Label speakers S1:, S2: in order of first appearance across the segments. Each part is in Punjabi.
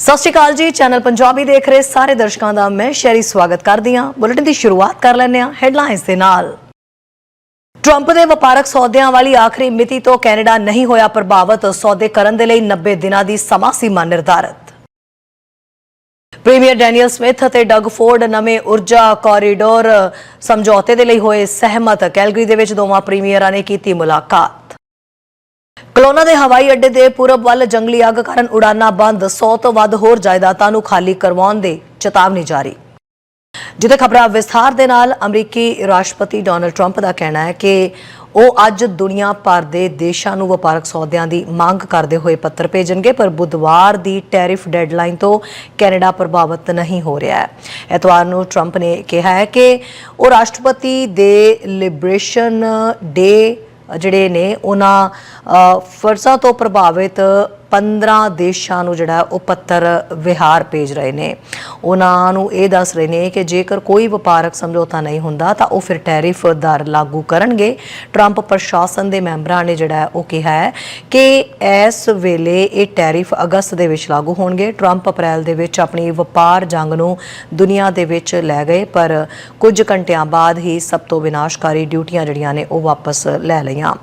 S1: ਸਤਿ ਸ਼੍ਰੀ ਅਕਾਲ ਜੀ ਚੈਨਲ ਪੰਜਾਬੀ ਦੇਖ ਰਹੇ ਸਾਰੇ ਦਰਸ਼ਕਾਂ ਦਾ ਮੈਂ ਸ਼ੈਰੀ ਸਵਾਗਤ ਕਰਦੀ ਹਾਂ। ਬੁਲੇਟਿਨ ਦੀ ਸ਼ੁਰੂਆਤ ਕਰ ਲੈਂਦੇ ਹਾਂ ਹੈਡਲਾਈਨਸ ਦੇ ਨਾਲ। ਟਰੰਪ ਦੇ ਵਪਾਰਕ ਸੌਦਿਆਂ ਵਾਲੀ ਆਖਰੀ ਮਿਤੀ ਤੋਂ ਕੈਨੇਡਾ ਨਹੀਂ ਹੋਇਆ ਪ੍ਰਭਾਵਿਤ, ਸੌਦੇ ਕਰਨ ਦੇ ਲਈ 90 ਦਿਨਾਂ ਦੀ ਸਮਾਂ ਸੀਮਾ ਨਿਰਧਾਰਤ। ਪ੍ਰੀਮੀਅਰ ਡੈਨੀਅਲ ਸਮਿਥ ਅਤੇ ਡਗ ਫੋਰਡ ਨਵੇਂ ਊਰਜਾ ਕੋਰੀਡੋਰ ਸਮਝੌਤੇ ਦੇ ਲਈ ਹੋਏ ਸਹਿਮਤ। ਕੈਲਗਰੀ ਦੇ ਵਿੱਚ ਦੋਵਾਂ ਪ੍ਰੀਮੀਅਰਾਂ ਨੇ ਕੀਤੀ ਮੁਲਾਕਾਤ। ਕਲੋਨਾ ਦੇ ਹਵਾਈ ਅੱਡੇ ਦੇ ਪੂਰਬ ਵੱਲ ਜੰਗਲੀ ਅੱਗ ਕਾਰਨ ਉਡਾਨਾਂ ਬੰਦ 100 ਤੋਂ ਵੱਧ ਹੋਰ ਜਾਇਦਾਦਾਂ ਨੂੰ ਖਾਲੀ ਕਰਵਾਉਣ ਦੇ ਚੇਤਾਵਨੀ ਜਾਰੀ। ਜਿੱਥੇ ਖਬਰਾਂ ਵਿਸਥਾਰ ਦੇ ਨਾਲ, ਅਮਰੀਕੀ ਰਾਸ਼ਟਰਪਤੀ ਡੋਨਲਡ ਟਰੰਪ ਦਾ ਕਹਿਣਾ ਹੈ ਕਿ ਉਹ ਅੱਜ ਦੁਨੀਆ ਭਰ ਦੇ ਦੇਸ਼ਾਂ ਨੂੰ ਵਪਾਰਕ ਸੌਦਿਆਂ ਦੀ ਮੰਗ ਕਰਦੇ ਹੋਏ ਪੱਤਰ ਭੇਜਣਗੇ, ਪਰ ਬੁੱਧਵਾਰ ਦੀ ਟੈਰਿਫ ਡੈਡਲਾਈਨ ਤੋਂ ਕੈਨੇਡਾ ਪ੍ਰਭਾਵਿਤ ਨਹੀਂ ਹੋ ਰਿਹਾ ਹੈ। ਐਤਵਾਰ ਨੂੰ ਟਰੰਪ ਨੇ ਕਿਹਾ ਹੈ ਕਿ ਉਹ ਰਾਸ਼ਟਰਪਤੀ ਦੇ ਲਿਬਰੇਸ਼ਨ ਡੇ ਜਿਹੜੇ ਨੇ ਉਹਨਾਂ ਫਰਜ਼ਾਂ ਤੋਂ ਪ੍ਰਭਾਵਿਤ 15 ਦੇਸ਼ਾਂ ਨੂੰ ਜਿਹੜਾ ਉਹ ਪੱਤਰ ਵਿਹਾਰ ਭੇਜ ਰਹੇ ਨੇ। ਉਹਨਾਂ ਨੂੰ ਇਹ ਦੱਸ ਰਹੇ ਨੇ ਕਿ ਜੇਕਰ ਕੋਈ ਵਪਾਰਕ ਸਮਝੌਤਾ ਨਹੀਂ ਹੁੰਦਾ, ਤਾਂ ਉਹ ਫਿਰ ਟੈਰਿਫ ਦਰ ਲਾਗੂ ਕਰਨਗੇ। ਟਰੰਪ ਪ੍ਰਸ਼ਾਸਨ ਦੇ ਮੈਂਬਰਾਂ ਨੇ ਜਿਹੜਾ ਉਹ ਕਿਹਾ ਹੈ ਕਿ ਇਸ ਵੇਲੇ ਇਹ ਟੈਰਿਫ ਅਗਸਤ ਦੇ ਵਿੱਚ ਲਾਗੂ ਹੋਣਗੇ। ਟਰੰਪ ਅਪ੍ਰੈਲ ਦੇ ਵਿੱਚ ਆਪਣੀ ਵਪਾਰ ਜੰਗ ਨੂੰ ਦੁਨੀਆ ਦੇ ਵਿੱਚ ਲੈ ਗਏ, ਪਰ ਕੁਝ ਘੰਟਿਆਂ ਬਾਅਦ ਹੀ ਸਭ ਤੋਂ ਵਿਨਾਸ਼ਕਾਰੀ ਡਿਊਟੀਆਂ ਜਿਹੜੀਆਂ ਨੇ ਉਹ ਵਾਪਸ ਲੈ ਲਈਆਂ।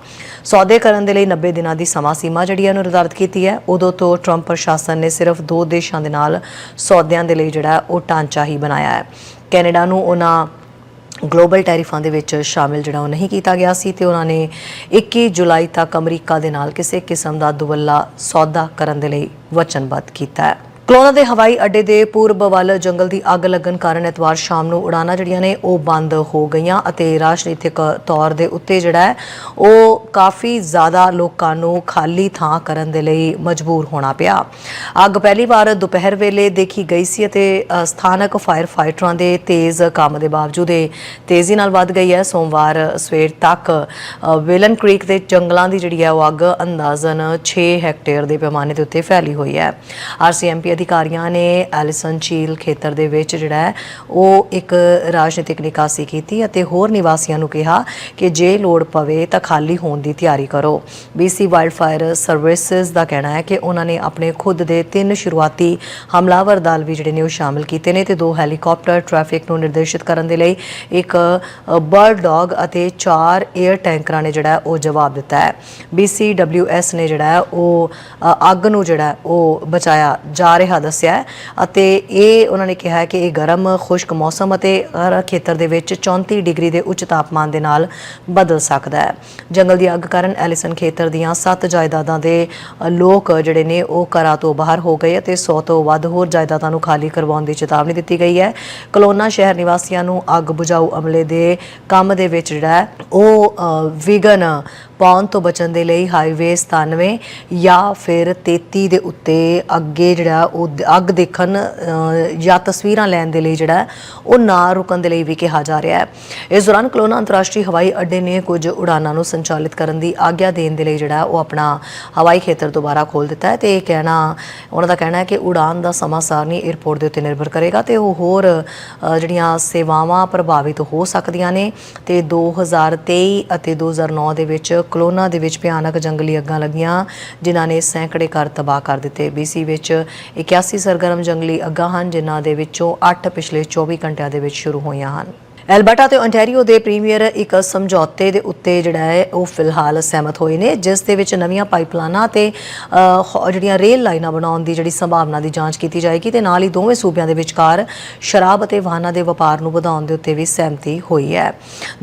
S1: ਸੌਦੇ ਕਰਨ ਦੇ ਲਈ 90 ਦਿਨਾਂ ਦੀ ਸਮਾਂ ਸੀਮਾ ਜਿਹੜੀ ਹੈ ਉਹਨੂੰ ਨਿਰਧਾਰਤ ਕੀਤੀ ਹੈ। ਉਦੋਂ ਤੋਂ ਟਰੰਪ ਪ੍ਰਸ਼ਾਸਨ ਨੇ ਸਿਰਫ ਦੋ ਦੇਸ਼ਾਂ ਦੇ ਨਾਲ ਸੌਦਿਆਂ ਦੇ ਲਈ ਜਿਹੜਾ ਉਹ ਢਾਂਚਾ ਹੀ ਬਣਾਇਆ ਹੈ। ਕੈਨੇਡਾ ਨੂੰ ਉਹਨਾਂ ਗਲੋਬਲ ਟੈਰਿਫਾਂ ਦੇ ਵਿੱਚ ਸ਼ਾਮਿਲ ਜਿਹੜਾ ਉਹ ਨਹੀਂ ਕੀਤਾ ਗਿਆ ਸੀ ਤੇ ਉਹਨਾਂ ਨੇ 21 ਜੁਲਾਈ ਤੱਕ ਅਮਰੀਕਾ ਦੇ ਨਾਲ ਕਿਸੇ ਕਿਸਮ ਦਾ ਦੁਵੱਲਾ ਸੌਦਾ ਕਰਨ ਦੇ ਲਈ ਵਚਨਬੱਧ ਕੀਤਾ ਹੈ। ਕਲੋਨਾ ਦੇ ਹਵਾਈ ਅੱਡੇ ਦੇ ਪੂਰਬ ਵੱਲ ਜੰਗਲ ਦੀ ਅੱਗ ਲੱਗਣ ਕਾਰਨ ਐਤਵਾਰ ਸ਼ਾਮ ਨੂੰ ਉਡਾਨਾਂ ਜਿਹੜੀਆਂ ਨੇ ਉਹ ਬੰਦ ਹੋ ਗਈਆਂ ਅਤੇ ਰਾਜਨੀਤਿਕ ਤੌਰ ਦੇ ਉੱਤੇ ਜਿਹੜਾ ਹੈ, ਉਹ ਕਾਫੀ ਜ਼ਿਆਦਾ ਲੋਕਾਂ ਨੂੰ ਖਾਲੀ ਥਾਂ ਕਰਨ ਦੇ ਲਈ ਮਜਬੂਰ ਹੋਣਾ ਪਿਆ। ਅੱਗ ਪਹਿਲੀ ਵਾਰ ਦੁਪਹਿਰ ਵੇਲੇ ਦੇਖੀ ਗਈ ਸੀ ਅਤੇ ਸਥਾਨਕ ਫਾਇਰ ਫਾਈਟਰਾਂ ਦੇ ਤੇਜ਼ ਕੰਮ ਦੇ ਬਾਵਜੂਦ ਇਹ ਤੇਜ਼ੀ ਨਾਲ ਵੱਧ ਗਈ ਹੈ। ਸੋਮਵਾਰ ਸਵੇਰ ਤੱਕ ਵੇਲਨ ਕ੍ਰੀਕ ਦੇ ਜੰਗਲਾਂ ਦੀ ਜਿਹੜੀ ਹੈ ਉਹ ਅੱਗ ਅੰਦਾਜ਼ਨ 6 ਹੈਕਟੇਅਰ ਦੇ ਪੈਮਾਨੇ ਦੇ ਉੱਤੇ ਫੈਲੀ ਹੋਈ ਹੈ। ਆਰਸੀਐਮਪੀ ਅਧਿਕਾਰੀਆਂ ਨੇ ਐਲਿਸਨ ਝੀਲ ਖੇਤਰ ਦੇ ਵਿੱਚ ਜਿਹੜਾ ਹੈ, ਉਹ ਇੱਕ ਰਾਜਨੀਤਿਕ ਨਿਕਾਸੀ ਕੀਤੀ ਅਤੇ ਹੋਰ ਨਿਵਾਸੀਆਂ ਨੂੰ ਕਿਹਾ ਕਿ ਜੇ ਲੋੜ ਪਵੇ ਤਾਂ ਖਾਲੀ ਹੋਣ ਦੀ ਤਿਆਰੀ ਕਰੋ। BC ਵਾਈਲਡਫਾਇਰ ਸਰਵਿਸਿਜ਼ ਦਾ ਕਹਿਣਾ ਹੈ ਕਿ ਉਹਨਾਂ ਨੇ ਆਪਣੇ ਖੁਦ ਦੇ ਤਿੰਨ ਸ਼ੁਰੂਆਤੀ ਹਮਲਾਵਰ ਦਲ ਵੀ ਜਿਹੜੇ ਨੇ ਉਹ ਸ਼ਾਮਲ ਕੀਤੇ ਨੇ ਤੇ ਦੋ ਹੈਲੀਕਾਪਟਰ ਟ੍ਰੈਫਿਕ ਨੂੰ ਨਿਰਦੇਸ਼ਿਤ ਕਰਨ ਦੇ ਲਈ ਇੱਕ ਬਰਡ ਡੌਗ ਅਤੇ ਚਾਰ 에ਅਰ ਟੈਂਕਰਾਂ ਨੇ ਜਿਹੜਾ ਉਹ ਜਵਾਬ ਦਿੱਤਾ ਹੈ। BCWS ਨੇ ਜਿਹੜਾ ਉਹ ਅੱਗ ਨੂੰ ਜਿਹੜਾ ਉਹ ਬਚਾਇਆ ਜਾ ਰਿਹਾ ਦੱਸਿਆ ਹੈ ਅਤੇ ਇਹ ਉਹਨਾਂ ਨੇ ਕਿਹਾ ਕਿ ਇਹ ਗਰਮ ਖੁਸ਼ਕ ਮੌਸਮ ਅਤੇ ਹਰ ਖੇਤਰ ਦੇ ਵਿੱਚ 34 ਡਿਗਰੀ ਦੇ ਉੱਚ ਤਾਪਮਾਨ ਦੇ ਨਾਲ ਬਦਲ ਸਕਦਾ ਹੈ। ਜੰਗਲ ਦੀ ਅੱਗ ਕਾਰਨ ਐਲਿਸਨ ਖੇਤਰ ਦੀਆਂ 7 ਜਾਇਦਾਦਾਂ ਦੇ ਲੋਕ ਜਿਹੜੇ ਨੇ ਉਹ ਘਰਾਂ ਤੋਂ ਬਾਹਰ ਹੋ ਗਏ ਅਤੇ 100 ਤੋਂ ਵੱਧ ਹੋਰ ਜਾਇਦਾਦਾਂ ਨੂੰ ਖਾਲੀ ਕਰਵਾਉਣ ਦੀ ਚੇਤਾਵਨੀ ਦਿੱਤੀ ਗਈ ਹੈ। ਕਲੋਨਾ ਸ਼ਹਿਰ ਨਿਵਾਸੀਆਂ ਨੂੰ ਅੱਗ ਬੁਝਾਊ ਅਮਲੇ ਦੇ ਕੰਮ ਦੇ ਵਿੱਚ ਜਿਹੜਾ ਉਹ ਅ, ਵਿਗਨ ਪਾਉਣ ਤੋਂ ਬਚਣ ਦੇ ਲਈ ਹਾਈਵੇ 97 ਜਾਂ ਫਿਰ 33 ਦੇ ਉੱਤੇ ਅੱਗੇ ਜਿਹੜਾ ਉਹ ਅੱਗ ਦੇਖਣ ਜਾਂ ਤਸਵੀਰਾਂ ਲੈਣ ਦੇ ਲਈ ਜਿਹੜਾ ਉਹ ਨਾ ਰੁਕਣ ਦੇ ਲਈ ਵੀ ਕਿਹਾ ਜਾ ਰਿਹਾ ਹੈ। ਇਸ ਦੌਰਾਨ ਕਲੋਨਾ ਅੰਤਰਰਾਸ਼ਟਰੀ ਹਵਾਈ ਅੱਡੇ ਨੇ ਕੁਝ ਉਡਾਨਾਂ ਨੂੰ ਸੰਚਾਲਿਤ ਕਰਨ ਦੀ ਆਗਿਆ ਦੇਣ ਦੇ ਲਈ ਜਿਹੜਾ ਉਹ ਆਪਣਾ ਹਵਾਈ ਖੇਤਰ ਦੁਬਾਰਾ ਖੋਲ ਦਿੱਤਾ ਹੈ ਤੇ ਇਹ ਕਹਿਣਾ, ਉਹਨਾਂ ਦਾ ਕਹਿਣਾ ਹੈ ਕਿ ਉਡਾਨ ਦਾ ਸਮਾਂ ਸਾਰਨੀ 에ਅਰਪੋਰਟ ਦੇ ਉੱਤੇ ਨਿਰਭਰ ਕਰੇਗਾ ਤੇ ਉਹ ਹੋਰ ਜਿਹੜੀਆਂ ਸੇਵਾਵਾਂ ਪ੍ਰਭਾਵਿਤ ਹੋ ਸਕਦੀਆਂ ਨੇ ਤੇ 2023 ਅਤੇ 2009 ਦੇ ਵਿੱਚ ਕਲੋਨਾ ਦੇ ਵਿੱਚ ਭਿਆਨਕ ਜੰਗਲੀ ਅੱਗਾਂ ਲੱਗੀਆਂ, ਜਿਨ੍ਹਾਂ ਨੇ ਸੈਂਕੜੇ ਘਰ ਤਬਾਹ ਕਰ ਦਿੱਤੇ। BC ਵਿੱਚ 81 ਸਰਗਰਮ ਜੰਗਲੀ ਅੱਗਾਂ ਹਨ ਜਿਨ੍ਹਾਂ ਦੇ ਵਿੱਚੋਂ 8 ਪਿਛਲੇ 24 ਘੰਟਿਆਂ ਦੇ ਵਿੱਚ ਸ਼ੁਰੂ ਹੋਈਆਂ ਹਨ। ਐਲਬਰਟਾ ਤੇ ਓਨਟਾਰੀਓ ਦੇ ਪ੍ਰੀਮੀਅਰ ਇੱਕ ਸਮਝੌਤੇ ਦੇ ਉੱਤੇ ਜਿਹੜਾ ਹੈ, ਉਹ ਫਿਲਹਾਲ ਸਹਿਮਤ ਹੋਏ ਨੇ, ਜਿਸ ਦੇ ਵਿੱਚ ਨਵੀਆਂ ਪਾਈਪਲਾਈਨਾਂ ਤੇ ਜਿਹੜੀਆਂ ਰੇਲ ਲਾਈਨਾਂ ਬਣਾਉਣ ਦੀ ਜਿਹੜੀ ਸੰਭਾਵਨਾ ਦੀ ਜਾਂਚ ਕੀਤੀ ਜਾਏਗੀ ਤੇ ਨਾਲ ਹੀ ਦੋਵੇਂ ਸੂਬਿਆਂ ਦੇ ਵਿਚਕਾਰ ਸ਼ਰਾਬ ਅਤੇ ਵਾਹਨਾਂ ਦੇ ਵਪਾਰ ਨੂੰ ਵਧਾਉਣ ਦੇ ਉੱਤੇ ਵੀ ਸਹਿਮਤੀ ਹੋਈ ਹੈ।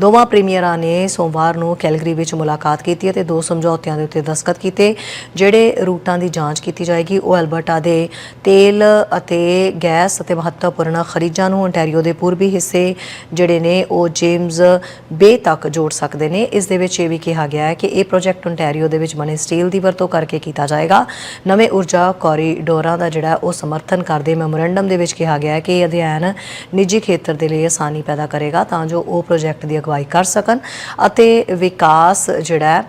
S1: ਦੋਵਾਂ ਪ੍ਰੀਮੀਅਰਾਂ ਨੇ ਸੋਮਵਾਰ ਨੂੰ ਕੈਲਗਰੀ ਵਿੱਚ ਮੁਲਾਕਾਤ ਕੀਤੀ ਅਤੇ ਦੋ ਸਮਝੌਤਿਆਂ ਦੇ ਉੱਤੇ ਦਸਤਖਤ ਕੀਤੇ, ਜਿਹੜੇ ਰੂਟਾਂ ਦੀ ਜਾਂਚ ਕੀਤੀ ਜਾਏਗੀ। ਉਹ ਐਲਬਰਟਾ ਦੇ ਤੇਲ ਅਤੇ ਗੈਸ ਅਤੇ ਮਹੱਤਵਪੂਰਨ ਖਰੀਜਾਂ ਨੂੰ ਓਨਟਾਰੀਓ ਦੇ ਪੂਰਬੀ ਹਿੱਸੇ, ਜਿਹੜੇ ਨੇ, ਉਹ ਜੇਮਸ ਬੇ ਤੱਕ ਜੋੜ ਸਕਦੇ ਨੇ। ਇਸ ਦੇ ਵਿੱਚ ਇਹ ਵੀ ਕਿਹਾ ਗਿਆ ਹੈ ਕਿ ਇਹ ਪ੍ਰੋਜੈਕਟ ਓਨਟਾਰੀਓ ਦੇ ਵਿੱਚ ਬਣੇ ਸਟੀਲ ਦੀ ਵਰਤੋਂ ਕਰਕੇ ਕੀਤਾ ਜਾਏਗਾ। ਨਵੇਂ ਊਰਜਾ ਕੋਰੀਡੋਰਾਂ ਦਾ ਜਿਹੜਾ ਉਹ ਸਮਰਥਨ ਕਰਦੇ ਮੈਮੋਰੈਂਡਮ ਦੇ ਵਿੱਚ ਕਿਹਾ ਗਿਆ ਹੈ ਕਿ ਇਹ ਅਧਿਐਨ ਨਿੱਜੀ ਖੇਤਰ ਦੇ ਲਈ ਆਸਾਨੀ ਪੈਦਾ ਕਰੇਗਾ ਤਾਂ ਜੋ ਉਹ ਪ੍ਰੋਜੈਕਟ ਦੀ ਅਗਵਾਈ ਕਰ ਸਕਣ ਅਤੇ ਵਿਕਾਸ ਜਿਹੜਾ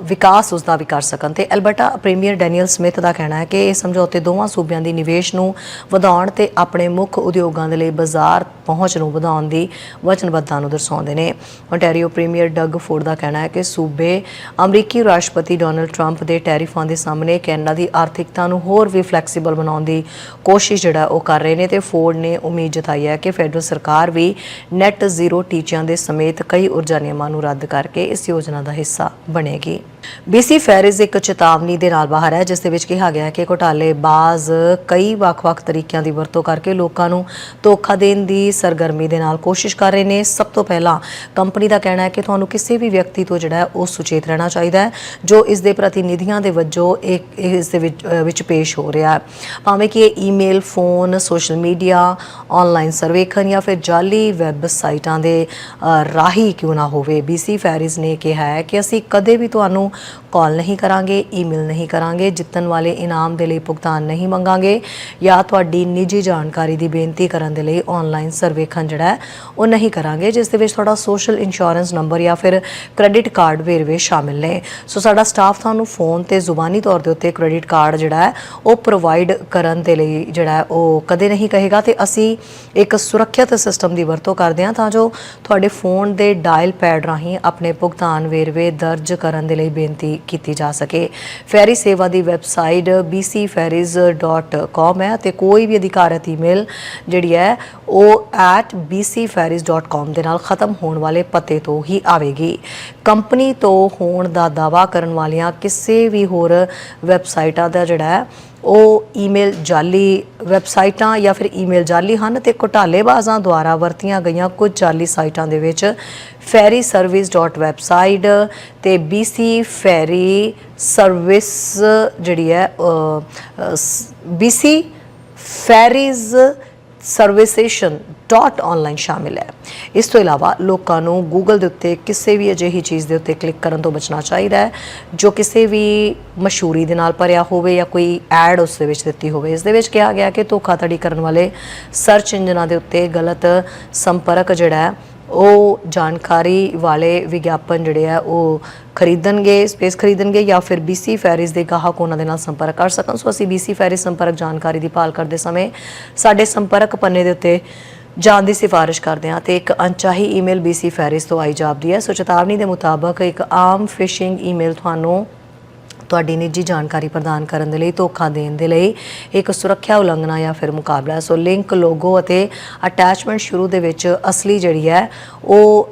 S1: ਵਿਕਾਸ ਉਸ ਦਾ ਵੀ ਕਰ ਸਕਣ। ਤੇ ਐਲਬਰਟਾ ਪ੍ਰੀਮੀਅਰ ਡੈਨੀਅਲ ਸਮਿਥ ਦਾ ਕਹਿਣਾ ਹੈ ਕਿ ਇਹ ਸਮਝੌਤੇ ਦੋਵਾਂ ਸੂਬਿਆਂ ਦੀ ਨਿਵੇਸ਼ ਨੂੰ ਵਧਾਉਣ ਤੇ ਆਪਣੇ ਮੁੱਖ ਉਦਯੋਗਾਂ ਦੇ ਲਈ ਬਾਜ਼ਾਰ ਪਹੁੰਚ ਨੂੰ ਵਧਾਉਣ ਦੀ ਵਚਨਬੱਧਤਾ ਨੂੰ ਦਰਸਾਉਂਦੇ ਨੇ। ontario ਪ੍ਰੀਮੀਅਰ ਡਗ ਫੋਰਡ ਦਾ ਕਹਿਣਾ ਹੈ ਕਿ ਸੂਬੇ ਅਮਰੀਕੀ ਰਾਸ਼ਟਰਪਤੀ ਡੋਨਲਡ ਟਰੰਪ ਦੇ ਟੈਰਿਫਾਂ ਦੇ ਸਾਹਮਣੇ ਕੈਨੇਡਾ ਦੀ ਆਰਥਿਕਤਾ ਨੂੰ ਹੋਰ ਵੀ ਫਲੈਕਸੀਬਲ ਬਣਾਉਣ ਦੀ ਕੋਸ਼ਿਸ਼ ਜਿਹੜਾ ਉਹ ਕਰ ਰਹੇ ਨੇ ਤੇ ਫੋਰਡ ਨੇ ਉਮੀਦ ਜਤਾਈ ਹੈ ਕਿ ਫੈਡਰਲ ਸਰਕਾਰ ਵੀ ਨੈਟ ਜ਼ੀਰੋ ਟੀਚਿਆਂ ਦੇ ਸਮੇਤ ਕਈ ਊਰਜਾ ਨਿਯਮਾਂ ਨੂੰ ਰੱਦ ਕਰਕੇ ਇਸ ਯੋਜਨਾ ਦਾ ਹਿੱਸਾ ਬਣੇਗੀ। BC ਫੈਰਿਜ਼ ਇੱਕ ਚੇਤਾਵਨੀ ਦੇ ਨਾਲ ਬਾਹਰ ਹੈ ਜਿਸ ਦੇ ਵਿੱਚ ਕਿਹਾ ਗਿਆ ਹੈ ਕਿ ਘੁਟਾਲੇਬਾਜ਼ ਕਈ ਵੱਖ-ਵੱਖ ਤਰੀਕਿਆਂ ਦੀ ਵਰਤੋਂ ਕਰਕੇ ਲੋਕਾਂ ਨੂੰ ਧੋਖਾ ਦੇਣ ਦੀ ਸਰਗਰਮੀ ਦੇ ਨਾਲ ਕੋਸ਼ਿਸ਼ ਕਰ ਰਹੇ ਨੇ। ਸਭ ਤੋਂ ਪਹਿਲਾਂ ਕੰਪਨੀ ਦਾ ਕਹਿਣਾ ਹੈ ਕਿ ਤੁਹਾਨੂੰ ਕਿਸੇ ਵੀ ਵਿਅਕਤੀ ਤੋਂ ਜਿਹੜਾ ਉਹ ਸੁਚੇਤ ਰਹਿਣਾ ਚਾਹੀਦਾ ਹੈ ਜੋ ਇਸ ਦੇ ਪ੍ਰਤੀਨਿਧੀਆਂ ਦੇ ਵਜੋਂ ਇੱਕ ਇਸ ਦੇ ਵਿੱਚ ਪੇਸ਼ ਹੋ ਰਿਹਾ ਹੈ। ਭਾਵੇਂ ਕਿ ਇਹ email phone social media online ਸਰਵੇਖਣ ਜਾਂ ਫਿਰ ਜਾਲੀ ਵੈਬਸਾਈਟਾਂ ਦੇ ਅ, ਰਾਹੀਂ ਕਿਉਂ ਨਾ ਹੋਵੇ। BC ਫੈਰਿਜ਼ ਨੇ ਕਿਹਾ ਹੈ ਕਿ ਅਸੀਂ ਕਦੇ ਕਦੇ ਵੀ ਤੁਹਾਨੂੰ ਕਾਲ ਨਹੀਂ ਕਰਾਂਗੇ ਈਮੇਲ ਨਹੀਂ ਕਰਾਂਗੇ, ਜਿੱਤਣ ਵਾਲੇ ਇਨਾਮ ਦੇ ਲਈ ਭੁਗਤਾਨ ਨਹੀਂ ਮੰਗਾਂਗੇ ਜਾਂ ਤੁਹਾਡੀ ਨਿੱਜੀ ਜਾਣਕਾਰੀ ਦੀ ਬੇਨਤੀ ਕਰਨ ਦੇ ਲਈ ਆਨਲਾਈਨ ਸਰਵੇਖਣ ਜਿਹੜਾ ਉਹ ਨਹੀਂ ਕਰਾਂਗੇ, ਜਿਸ ਦੇ ਵਿੱਚ ਤੁਹਾਡਾ ਸੋਸ਼ਲ ਇੰਸ਼ੋਰੈਂਸ ਨੰਬਰ ਜਾਂ ਫਿਰ ਕ੍ਰੈਡਿਟ ਕਾਰਡ ਵੇਰਵੇ ਸ਼ਾਮਿਲ ਨੇ। ਸੋ ਸਾਡਾ ਸਟਾਫ ਤੁਹਾਨੂੰ ਫੋਨ ਤੇ ਜ਼ੁਬਾਨੀ ਤੌਰ ਦੇ ਉੱਤੇ ਕ੍ਰੈਡਿਟ ਕਾਰਡ ਜਿਹੜਾ ਹੈ, ਉਹ ਪ੍ਰੋਵਾਈਡ ਕਰਨ ਦੇ ਲਈ ਜਿਹੜਾ ਉਹ ਕਦੇ ਨਹੀਂ ਕਹੇਗਾ ਤੇ ਅਸੀਂ ਇੱਕ ਸੁਰੱਖਿਅਤ ਸਿਸਟਮ ਦੀ ਵਰਤੋਂ ਕਰਦੇ ਹਾਂ ਤਾਂ ਜੋ ਤੁਹਾਡੇ ਫੋਨ ਦੇ ਡਾਇਲ ਪੈਡ ਰਾਹੀਂ ਆਪਣੇ ਭੁਗਤਾਨ ਵੇਰਵੇ ਦਰਜ ਕਰਨ ਦੇ ਲਈ ਬੇਨਤੀ ਕੀਤੀ ਜਾ ਸਕੇ। ਫੈਰੀ ਸੇਵਾ ਦੀ ਵੈਬਸਾਈਟ bcferries.com ਹੈ ਤੇ ਕੋਈ ਵੀ ਅਧਿਕਾਰਤ ਈਮੇਲ ਜਿਹੜੀ ਹੈ, ਉਹ @bcferries.com ਦੇ ਨਾਲ ਖਤਮ ਹੋਣ ਵਾਲੇ ਪਤੇ ਤੋਂ ਹੀ ਆਵੇਗੀ। ਕੰਪਨੀ ਤੋਂ ਹੋਣ ਦਾ ਦਾਵਾ ਕਰਨ ਵਾਲੀਆਂ ਕਿਸੇ ਵੀ ਹੋਰ ਵੈਬਸਾਈਟਾਂ ਦਾ ਜਿਹੜਾ ਉਹ ਈਮੇਲ ਜਾਲੀ ਵੈਬਸਾਈਟਾਂ ਜਾਂ ਫਿਰ ਈਮੇਲ ਜਾਲੀ ਹਨ ਤੇ ਘੁਟਾਲੇਬਾਜ਼ਾਂ ਦੁਆਰਾ ਵਰਤੀਆਂ ਗਈਆਂ ਕੁਝ ਜਾਲੀ ਸਾਈਟਾਂ ਦੇ ਵਿੱਚ ferryservice.website ਤੇ BC ferry ਸਰਵਿਸ ਜਿਹੜੀ ਹੈ ਅ, ਅ, ਸ- BC ferries servicestation.online ਸ਼ਾਮਿਲ ਹੈ। ਇਸ ਤੋਂ ਇਲਾਵਾ ਲੋਕਾਂ ਨੂੰ ਗੂਗਲ ਦੇ ਉੱਤੇ ਕਿਸੇ ਵੀ ਅਜਿਹੀ ਚੀਜ਼ ਦੇ ਉੱਤੇ ਕਲਿੱਕ ਕਰਨ ਤੋਂ ਬਚਣਾ ਚਾਹੀਦਾ ਹੈ, ਜੋ ਕਿਸੇ ਵੀ ਮਸ਼ਹੂਰੀ ਦੇ ਨਾਲ ਭਰਿਆ ਹੋਵੇ ਜਾਂ ਕੋਈ ਐਡ ਉਸ ਦੇ ਵਿੱਚ ਦਿੱਤੀ ਹੋਵੇ। ਇਸ ਦੇ ਵਿੱਚ ਕਿਹਾ ਗਿਆ ਕਿ ਧੋਖਾਧੜੀ ਕਰਨ ਵਾਲੇ ਸਰਚ ਇੰਜਨਾਂ ਦੇ ਉੱਤੇ ਗਲਤ ਸੰਪਰਕ ਜਿਹੜਾ ਹੈ ਉਹ ਜਾਣਕਾਰੀ ਵਾਲੇ ਵਿਗਿਆਪਨ ਜਿਹੜੇ ਆ, ਉਹ ਖਰੀਦਣਗੇ ਸਪੇਸ ਖਰੀਦਣਗੇ ਜਾਂ ਫਿਰ BC ਫੈਰਿਸ ਦੇ ਗਾਹਕ ਉਹਨਾਂ ਦੇ ਨਾਲ ਸੰਪਰਕ ਕਰ ਸਕਣ। ਸੋ ਅਸੀਂ BC ਫੈਰਿਸ ਸੰਪਰਕ ਜਾਣਕਾਰੀ ਦੀ ਭਾਲ ਕਰਦੇ ਸਮੇਂ ਸਾਡੇ ਸੰਪਰਕ ਪੰਨੇ ਦੇ ਉੱਤੇ ਜਾਣ ਦੀ ਸਿਫਾਰਿਸ਼ ਕਰਦੇ ਹਾਂ ਤੇ ਇੱਕ ਅਣਚਾਹੀ ਈਮੇਲ BC ਫੈਰਿਸ ਤੋਂ ਆਈ ਜਾਪਦੀ ਹੈ। ਸੋ ਚੇਤਾਵਨੀ ਦੇ ਮੁਤਾਬਕ ਇੱਕ ਆਮ ਫਿਸ਼ਿੰਗ ਈਮੇਲ ਤੁਹਾਨੂੰ ਤੁਹਾਡੀ ਨਿੱਜੀ ਜਾਣਕਾਰੀ ਪ੍ਰਦਾਨ ਕਰਨ ਦੇ ਲਈ, ਧੋਖਾ ਦੇਣ ਦੇ ਲਈ ਇੱਕ ਸੁਰੱਖਿਆ ਉਲੰਘਣਾ ਜਾਂ ਫਿਰ ਮੁਕਾਬਲਾ ਸੋ ਲਿੰਕ ਲੋਗੋ ਅਤੇ ਅਟੈਚਮੈਂਟ ਸ਼ੁਰੂ ਦੇ ਵਿੱਚ ਅਸਲੀ ਜਿਹੜੀ ਹੈ, ਉਹ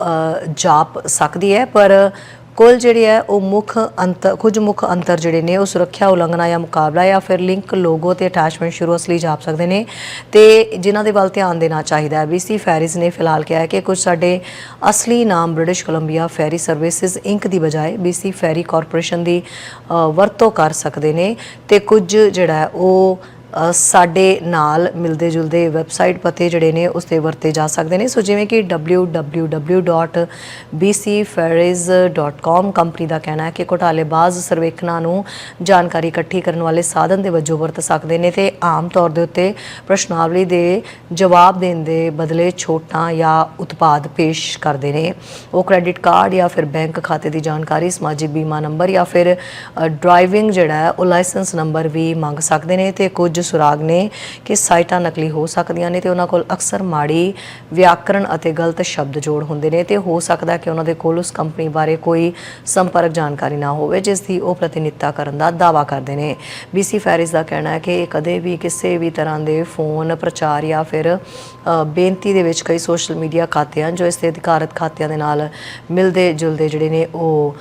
S1: ਜਾਪ ਸਕਦੀ ਹੈ, ਪਰ ਕੁੱਲ ਜਿਹੜੇ ਹੈ ਉਹ ਮੁੱਖ ਅੰਤਰ, ਕੁਝ ਮੁੱਖ ਅੰਤਰ ਜਿਹੜੇ ਨੇ, ਉਹ ਸੁਰੱਖਿਆ ਉਲੰਘਣਾ ਜਾਂ ਮੁਕਾਬਲਾ ਜਾਂ ਫਿਰ ਲਿੰਕ, ਲੋਗੋ ਤੇ ਅਟੈਚਮੈਂਟ ਸ਼ੁਰੂ ਅਸਲੀ ਜਾਪ ਸਕਦੇ ਨੇ। ਤੇ ਜਿਨ੍ਹਾਂ ਦੇ ਵੱਲ ਧਿਆਨ ਦੇਣਾ ਚਾਹੀਦਾ ਹੈ BC ਫੈਰਿਸ ਨੇ ਫਿਲਹਾਲ ਕਿਹਾ ਹੈ ਕਿ ਕੁਝ ਸਾਡੇ ਅਸਲੀ ਨਾਮ British Columbia ferry services inc ਦੀ ਬਜਾਏ BC ਫੈਰੀ ਕਾਰਪੋਰੇਸ਼ਨ ਦੀ ਵਰਤੋਂ ਕਰ ਸਕਦੇ ਨੇ। ਤੇ ਕੁਝ ਜਿਹੜਾ ਉਹ ਸਾਡੇ ਨਾਲ ਮਿਲਦੇ ਜੁਲਦੇ ਵੈਬਸਾਈਟ ਪਤੇ ਜਿਹੜੇ ਨੇ, ਉਸ ਤੇ ਵਰਤੇ ਜਾ ਸਕਦੇ ਨੇ। ਸੋ ਜਿਵੇਂ ਕਿ www.bcferries.com ਕੰਪਨੀ ਦਾ ਕਹਿਣਾ ਹੈ ਕਿ ਘੁਟਾਲੇਬਾਜ਼ ਸਰਵੇਖਣਾਂ ਨੂੰ ਜਾਣਕਾਰੀ ਇਕੱਠੀ ਕਰਨ ਵਾਲੇ ਸਾਧਨ ਦੇ ਵਜੋਂ ਵਰਤ ਸਕਦੇ ਨੇ ਤੇ ਆਮ ਤੌਰ ਦੇ ਉੱਤੇ ਪ੍ਰਸ਼ਨਾਵਲੀ ਦੇ ਜਵਾਬ ਦੇਣ ਦੇ ਬਦਲੇ ਛੋਟਾਂ ਜਾਂ ਉਤਪਾਦ ਪੇਸ਼ ਕਰਦੇ ਨੇ। ਉਹ ਕ੍ਰੈਡਿਟ ਕਾਰਡ ਜਾਂ ਫਿਰ ਬੈਂਕ ਖਾਤੇ ਦੀ ਜਾਣਕਾਰੀ, ਸਮਾਜਿਕ ਬੀਮਾ ਨੰਬਰ ਜਾਂ ਫਿਰ ਡਰਾਈਵਿੰਗ ਜਿਹੜਾ ਹੈ, ਉਹ ਲਾਇਸੈਂਸ ਨੰਬਰ ਵੀ ਮੰਗ ਸਕਦੇ ਨੇ ਤੇ ਕੁਝ ਸੁਰਾਗ ਨੇ ਕਿ ਸਾਈਟਾਂ ਨਕਲੀ ਹੋ ਸਕਦੀਆਂ ਨੇ ਤੇ ਉਹਨਾਂ ਕੋਲ ਅਕਸਰ ਮਾੜੀ ਵਿਆਕਰਣ ਅਤੇ ਗਲਤ ਸ਼ਬਦ ਜੋੜ ਹੁੰਦੇ ਨੇ ਤੇ ਹੋ ਸਕਦਾ ਕਿ ਉਹਨਾਂ ਦੇ ਕੋਲ ਉਸ ਕੰਪਨੀ ਬਾਰੇ ਕੋਈ ਸੰਪਰਕ ਜਾਣਕਾਰੀ ਨਾ ਹੋਵੇ, ਜਿਸ ਦੀ ਉਹ ਪ੍ਰਤੀਨਿਧਤਾ ਕਰਨ ਦਾ ਦਾਅਵਾ ਕਰਦੇ ਨੇ। BC ਫੈਰਿਸ ਦਾ ਕਹਿਣਾ ਹੈ ਕਿ ਇਹ ਕਦੇ ਵੀ ਕਿਸੇ ਵੀ ਤਰ੍ਹਾਂ ਦੇ ਫੋਨ, ਪ੍ਰਚਾਰ ਜਾਂ ਫਿਰ ਬੇਨਤੀ ਦੇ ਵਿੱਚ ਕਈ ਸੋਸ਼ਲ ਮੀਡੀਆ ਖਾਤੇ ਹਨ ਜੋ ਇਸ ਦੇ ਅਧਿਕਾਰਤ ਖਾਤਿਆਂ ਦੇ ਨਾਲ ਮਿਲਦੇ ਜੁਲਦੇ ਜਿਹੜੇ ਨੇ ਉਹ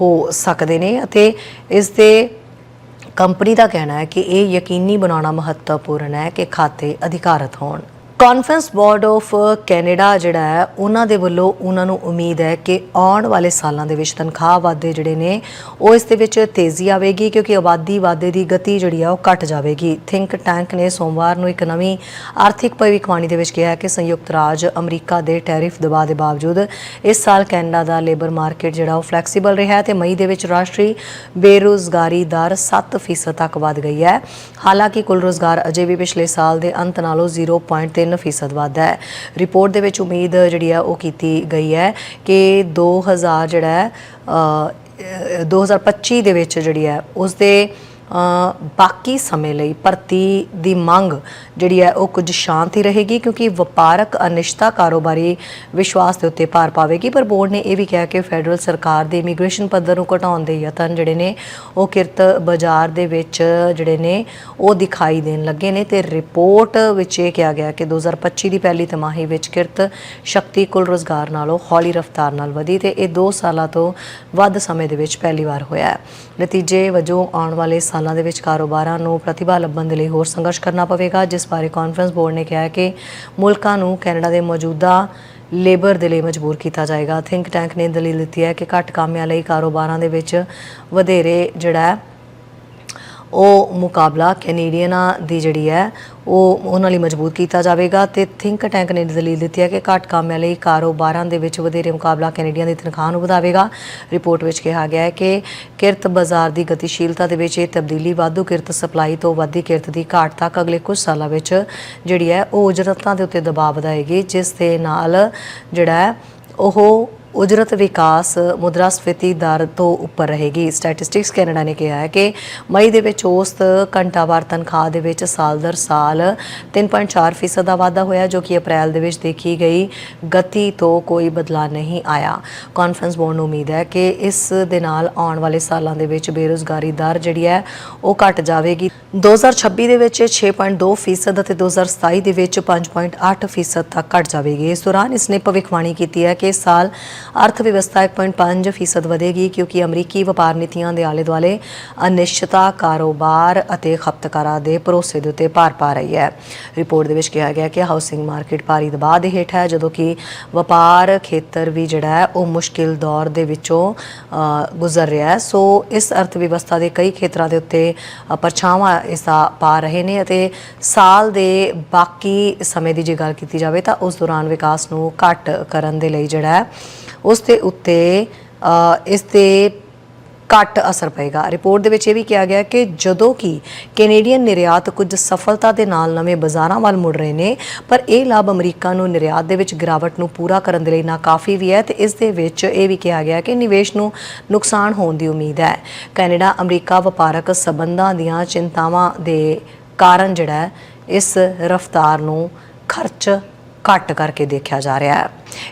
S1: ਹੋ ਸਕਦੇ ਨੇ ਅਤੇ ਇਸ ਦੇ ਕੰਪਨੀ ਦਾ ਕਹਿਣਾ ਹੈ ਕਿ ਇਹ ਯਕੀਨੀ ਬਣਾਉਣਾ ਮਹੱਤਵਪੂਰਨ ਹੈ ਕਿ ਖਾਤੇ ਅਧਿਕਾਰਤ ਹੋਣ। ਕਾਨਫਰੰਸ ਬੋਰਡ ਆਫ ਕੈਨੇਡਾ ਜਿਹੜਾ ਹੈ, ਉਹਨਾਂ ਦੇ ਵੱਲੋਂ ਉਹਨਾਂ ਨੂੰ ਉਮੀਦ ਹੈ ਕਿ ਆਉਣ ਵਾਲੇ ਸਾਲਾਂ ਦੇ ਵਿੱਚ ਤਨਖਾਹ ਵਾਧੇ ਜਿਹੜੇ ਨੇ, ਉਹ ਇਸ ਦੇ ਵਿੱਚ ਤੇਜ਼ੀ ਆਵੇਗੀ ਕਿਉਂਕਿ ਆਬਾਦੀ ਵਾਧੇ ਦੀ ਗਤੀ ਜਿਹੜੀ ਆ, ਉਹ ਘਟ ਜਾਵੇਗੀ। ਥਿੰਕ ਟੈਂਕ ਨੇ ਸੋਮਵਾਰ ਨੂੰ ਇੱਕ ਨਵੀਂ ਆਰਥਿਕ ਭਵਿੱਖਬਾਣੀ ਦੇ ਵਿੱਚ ਕਿਹਾ ਕਿ ਸੰਯੁਕਤ ਰਾਜ ਅਮਰੀਕਾ ਦੇ ਟੈਰਿਫ ਦਬਾਅ ਦੇ ਬਾਵਜੂਦ ਇਸ ਸਾਲ ਕੈਨੇਡਾ ਦਾ ਲੇਬਰ ਮਾਰਕੀਟ ਜਿਹੜਾ, ਉਹ ਫਲੈਕਸੀਬਲ ਰਿਹਾ ਹੈ ਤੇ ਮਈ ਦੇ ਵਿੱਚ ਰਾਸ਼ਟਰੀ ਬੇਰੁਜ਼ਗਾਰੀ ਦਰ 7% ਤੱਕ ਵਧ ਗਈ ਹੈ। ਹਾਲਾਂਕਿ ਕੁੱਲ ਰੋਜ਼ਗਾਰ ਅਜੇ ਵੀ ਪਿਛਲੇ ਸਾਲ ਦੇ ਅੰਤ ਨਾਲੋਂ 0.3% ਵੱਧ ਹੈ। ਰਿਪੋਰਟ ਦੇ ਵਿੱਚ ਉਮੀਦ ਜਿਹੜੀ ਹੈ ਉਹ ਕੀਤੀ ਗਈ ਹੈ ਕਿ 2000 ਜਿਹੜਾ ਹੈ ਅ, ਅ, 2025 ਦੇ ਵਿੱਚ ਜਿਹੜੀ ਹੈ ਉਸ ਦੇ ਬਾਕੀ ਸਮੇਂ ਲਈ ਭਰਤੀ ਦੀ ਮੰਗ ਜਿਹੜੀ ਹੈ ਉਹ ਕੁਝ ਸ਼ਾਂਤ ਹੀ ਰਹੇਗੀ ਕਿਉਂਕਿ ਵਪਾਰਕ ਅਨਿਸ਼ਤਾ ਕਾਰੋਬਾਰੀ ਵਿਸ਼ਵਾਸ ਦੇ ਉੱਤੇ ਭਾਰ ਪਾਵੇਗੀ, ਪਰ ਬੋਰਡ ਨੇ ਇਹ ਵੀ ਕਿਹਾ ਕਿ ਫੈਡਰਲ ਸਰਕਾਰ ਦੇ ਇਮੀਗ੍ਰੇਸ਼ਨ ਪੱਧਰ ਨੂੰ ਘਟਾਉਣ ਦੇ ਯਤਨ ਜਿਹੜੇ ਨੇ, ਉਹ ਕਿਰਤ ਬਾਜ਼ਾਰ ਦੇ ਵਿੱਚ ਜਿਹੜੇ ਨੇ, ਉਹ ਦਿਖਾਈ ਦੇਣ ਲੱਗੇ ਨੇ ਤੇ ਰਿਪੋਰਟ ਵਿੱਚ ਇਹ ਕਿਹਾ ਗਿਆ ਕਿ 2025 ਦੀ ਪਹਿਲੀ ਤਿਮਾਹੀ ਵਿੱਚ ਕਿਰਤ ਸ਼ਕਤੀ, ਕੁੱਲ ਰੋਜ਼ਗਾਰ ਨਾਲੋਂ ਹੌਲੀ ਰਫ਼ਤਾਰ ਨਾਲ ਵਧੀ ਤੇ ਇਹ 2 ਸਾਲਾਂ ਤੋਂ ਵੱਧ ਸਮੇਂ ਦੇ ਵਿੱਚ ਪਹਿਲੀ ਵਾਰ ਹੋਇਆ ਹੈ। ਨਤੀਜੇ ਵਜੋਂ ਆਉਣ ਵਾਲੇ ਸਾਲ ਦੇ ਵਿੱਚ ਕਾਰੋਬਾਰਾਂ ਨੂੰ ਪ੍ਰਤੀਭਾ ਲੱਭਣ ਦੇ ਲਈ ਹੋਰ ਸੰਘਰਸ਼ ਕਰਨਾ ਪਵੇਗਾ, ਜਿਸ ਬਾਰੇ ਕਾਨਫਰੰਸ ਬੋਰਡ ਨੇ ਕਿਹਾ ਹੈ ਕਿ ਮੁਲਕਾਂ ਨੂੰ ਕੈਨੇਡਾ ਦੇ ਮੌਜੂਦਾ ਲੇਬਰ ਦੇ ਲਈ ਮਜਬੂਰ ਕੀਤਾ ਜਾਏਗਾ। ਥਿੰਕ ਟੈਂਕ ਨੇ ਦਲੀਲ ਦਿੱਤੀ ਹੈ ਕਿ ਘੱਟ ਕਾਮਿਆਂ ਲਈ ਕਾਰੋਬਾਰਾਂ ਦੇ ਵਿੱਚ ਵਧੇਰੇ ਜਿਹੜਾ ਉਹ ਮੁਕਾਬਲਾ ਕੈਨੇਡੀਅਨਾਂ ਦੀ ਜਿਹੜੀ ਹੈ ਉਹ ਉਹਨਾਂ ਲਈ ਮਜ਼ਬੂਤ ਕੀਤਾ ਜਾਵੇਗਾ ਤੇ ਥਿੰਕ ਟੈਂਕ ਨੇ ਦਲੀਲ ਦਿੱਤੀ ਹੈ ਕਿ ਘੱਟ ਕਾਮਿਆਂ ਲਈ ਕਾਰੋਬਾਰਾਂ ਦੇ ਵਿੱਚ ਵਧੇਰੇ ਮੁਕਾਬਲਾ ਕੈਨੇਡੀਅਨ ਦੀ ਤਨਖਾਹ ਨੂੰ ਵਧਾਵੇਗਾ। ਰਿਪੋਰਟ ਵਿੱਚ ਕਿਹਾ ਗਿਆ ਹੈ ਕਿ ਕਿਰਤ ਬਾਜ਼ਾਰ ਦੀ ਗਤੀਸ਼ੀਲਤਾ ਦੇ ਵਿੱਚ ਇਹ ਤਬਦੀਲੀ ਵਾਧੂ ਕਿਰਤ ਸਪਲਾਈ ਤੋਂ ਵਾਧੀ ਕਿਰਤ ਦੀ ਘਾਟ ਤੱਕ ਅਗਲੇ ਕੁਝ ਸਾਲਾਂ ਵਿੱਚ ਜਿਹੜੀ ਹੈ ਉਹ ਉਜਰਤਾਂ ਦੇ ਉੱਤੇ ਦਬਾਅ ਵਧਾਏਗੀ, ਜਿਸ ਦੇ ਨਾਲ ਜਿਹੜਾ ਉਹ ਉਜਰਤ ਵਿਕਾਸ ਮੁਦਰਾਸਫੀਤੀ ਦਰ ਤੋਂ ਉੱਪਰ ਰਹੇਗੀ। ਸਟੈਟਿਸਟਿਕਸ ਕੈਨੇਡਾ ਨੇ ਕਿਹਾ ਹੈ ਕਿ ਮਈ ਦੇ ਵਿੱਚ ਔਸਤ ਘੰਟਾਵਾਰ ਤਨਖਾਹ ਦੇ ਵਿੱਚ ਸਾਲ ਦਰ ਸਾਲ 3.4% ਫੀਸਦ ਦਾ ਵਾਧਾ ਹੋਇਆ, ਜੋ ਕਿ ਅਪ੍ਰੈਲ ਦੇ ਵਿੱਚ ਦੇਖੀ ਗਈ ਗਤੀ ਤੋਂ ਕੋਈ ਬਦਲਾਅ ਨਹੀਂ ਆਇਆ। ਕਾਨਫਰੰਸ ਬੋਰਡ ਨੂੰ ਉਮੀਦ ਹੈ ਕਿ ਇਸ ਦੇ ਨਾਲ ਆਉਣ ਵਾਲੇ ਸਾਲਾਂ ਦੇ ਵਿੱਚ ਬੇਰੁਜ਼ਗਾਰੀ ਦਰ ਜਿਹੜੀ ਹੈ, ਉਹ ਘਟ ਜਾਵੇਗੀ। 2026 ਦੇ ਵਿੱਚ 6.2 ਫੀਸਦ ਅਤੇ 2027 ਦੇ ਵਿੱਚ 5.8 ਫੀਸਦ ਤੱਕ ਘਟ ਜਾਵੇਗੀ। ਇਸ ਦੌਰਾਨ ਇਸ ਨੇ ਭਵਿੱਖਬਾਣੀ ਕੀਤੀ ਹੈ ਕਿ ਇਸ ਸਾਲ ਅਰਥ ਵਿਵਸਥਾ 1.5 ਫੀਸਦ ਵਧੇਗੀ ਕਿਉਂਕਿ ਅਮਰੀਕੀ ਵਪਾਰ ਨੀਤੀਆਂ ਦੇ ਆਲੇ ਦੁਆਲੇ ਅਨਿਸ਼ਚਿਤਤਾ ਕਾਰੋਬਾਰ ਅਤੇ ਖਪਤਕਾਰਾਂ ਦੇ ਭਰੋਸੇ ਦੇ ਉੱਤੇ ਭਾਰ ਪਾ ਰਹੀ ਹੈ। ਰਿਪੋਰਟ ਦੇ ਵਿੱਚ ਕਿਹਾ ਗਿਆ ਕਿ ਹਾਊਸਿੰਗ ਮਾਰਕੀਟ ਭਾਰੀ ਦਬਾਅ ਦੇ ਹੇਠ ਹੈ, ਜਦੋਂ ਕਿ ਵਪਾਰ ਖੇਤਰ ਵੀ ਜਿਹੜਾ ਹੈ, ਉਹ ਮੁਸ਼ਕਿਲ ਦੌਰ ਦੇ ਵਿੱਚੋਂ ਗੁਜ਼ਰ ਰਿਹਾ ਹੈ। ਸੋ ਇਸ ਅਰਥ ਵਿਵਸਥਾ ਦੇ ਕਈ ਖੇਤਰਾਂ ਦੇ ਉੱਤੇ ਪਰਛਾਵਾਂ ਇਸ ਦਾ ਪਾ ਰਹੇ ਨੇ ਅਤੇ ਸਾਲ ਦੇ ਬਾਕੀ ਸਮੇਂ ਦੀ ਜੇ ਗੱਲ ਕੀਤੀ ਜਾਵੇ ਤਾਂ ਉਸ ਦੌਰਾਨ ਵਿਕਾਸ ਨੂੰ ਘੱਟ ਕਰਨ ਦੇ ਲਈ ਜਿਹੜਾ ਹੈ ਉਸ ਦੇ ਉੱਤੇ ਇਸ ਤੇ ਘੱਟ ਅਸਰ ਪਏਗਾ। ਰਿਪੋਰਟ ਦੇ ਵਿੱਚ ਇਹ ਵੀ ਕਿਹਾ ਗਿਆ ਕਿ ਜਦੋਂ ਕਿ ਕੈਨੇਡੀਅਨ ਨਿਰਯਾਤ ਕੁਝ ਸਫਲਤਾ ਦੇ ਨਾਲ ਨਵੇਂ ਬਾਜ਼ਾਰਾਂ ਵੱਲ ਮੁੜ ਰਹੇ ਨੇ, ਪਰ ਇਹ ਲਾਭ ਅਮਰੀਕਾ ਨੂੰ ਨਿਰਯਾਤ ਦੇ ਵਿੱਚ ਗਿਰਾਵਟ ਨੂੰ ਪੂਰਾ ਕਰਨ ਦੇ ਲਈ ਨਾਕਾਫੀ ਵੀ ਹੈ ਤੇ ਇਸ ਦੇ ਵਿੱਚ ਇਹ ਵੀ ਕਿਹਾ ਗਿਆ ਕਿ ਨਿਵੇਸ਼ ਨੂੰ ਨੁਕਸਾਨ ਹੋਣ ਦੀ ਉਮੀਦ ਹੈ। ਕੈਨੇਡਾ, ਅਮਰੀਕਾ ਵਪਾਰਕ ਸਬੰਧਾਂ ਦੀਆਂ ਚਿੰਤਾਵਾਂ ਦੇ ਕਾਰਨ ਜਿਹੜਾ ਇਸ ਰਫ਼ਤਾਰ ਨੂੰ ਖਰਚ ਘੱਟ ਕਰਕੇ ਦੇਖਿਆ ਜਾ ਰਿਹਾ ਹੈ।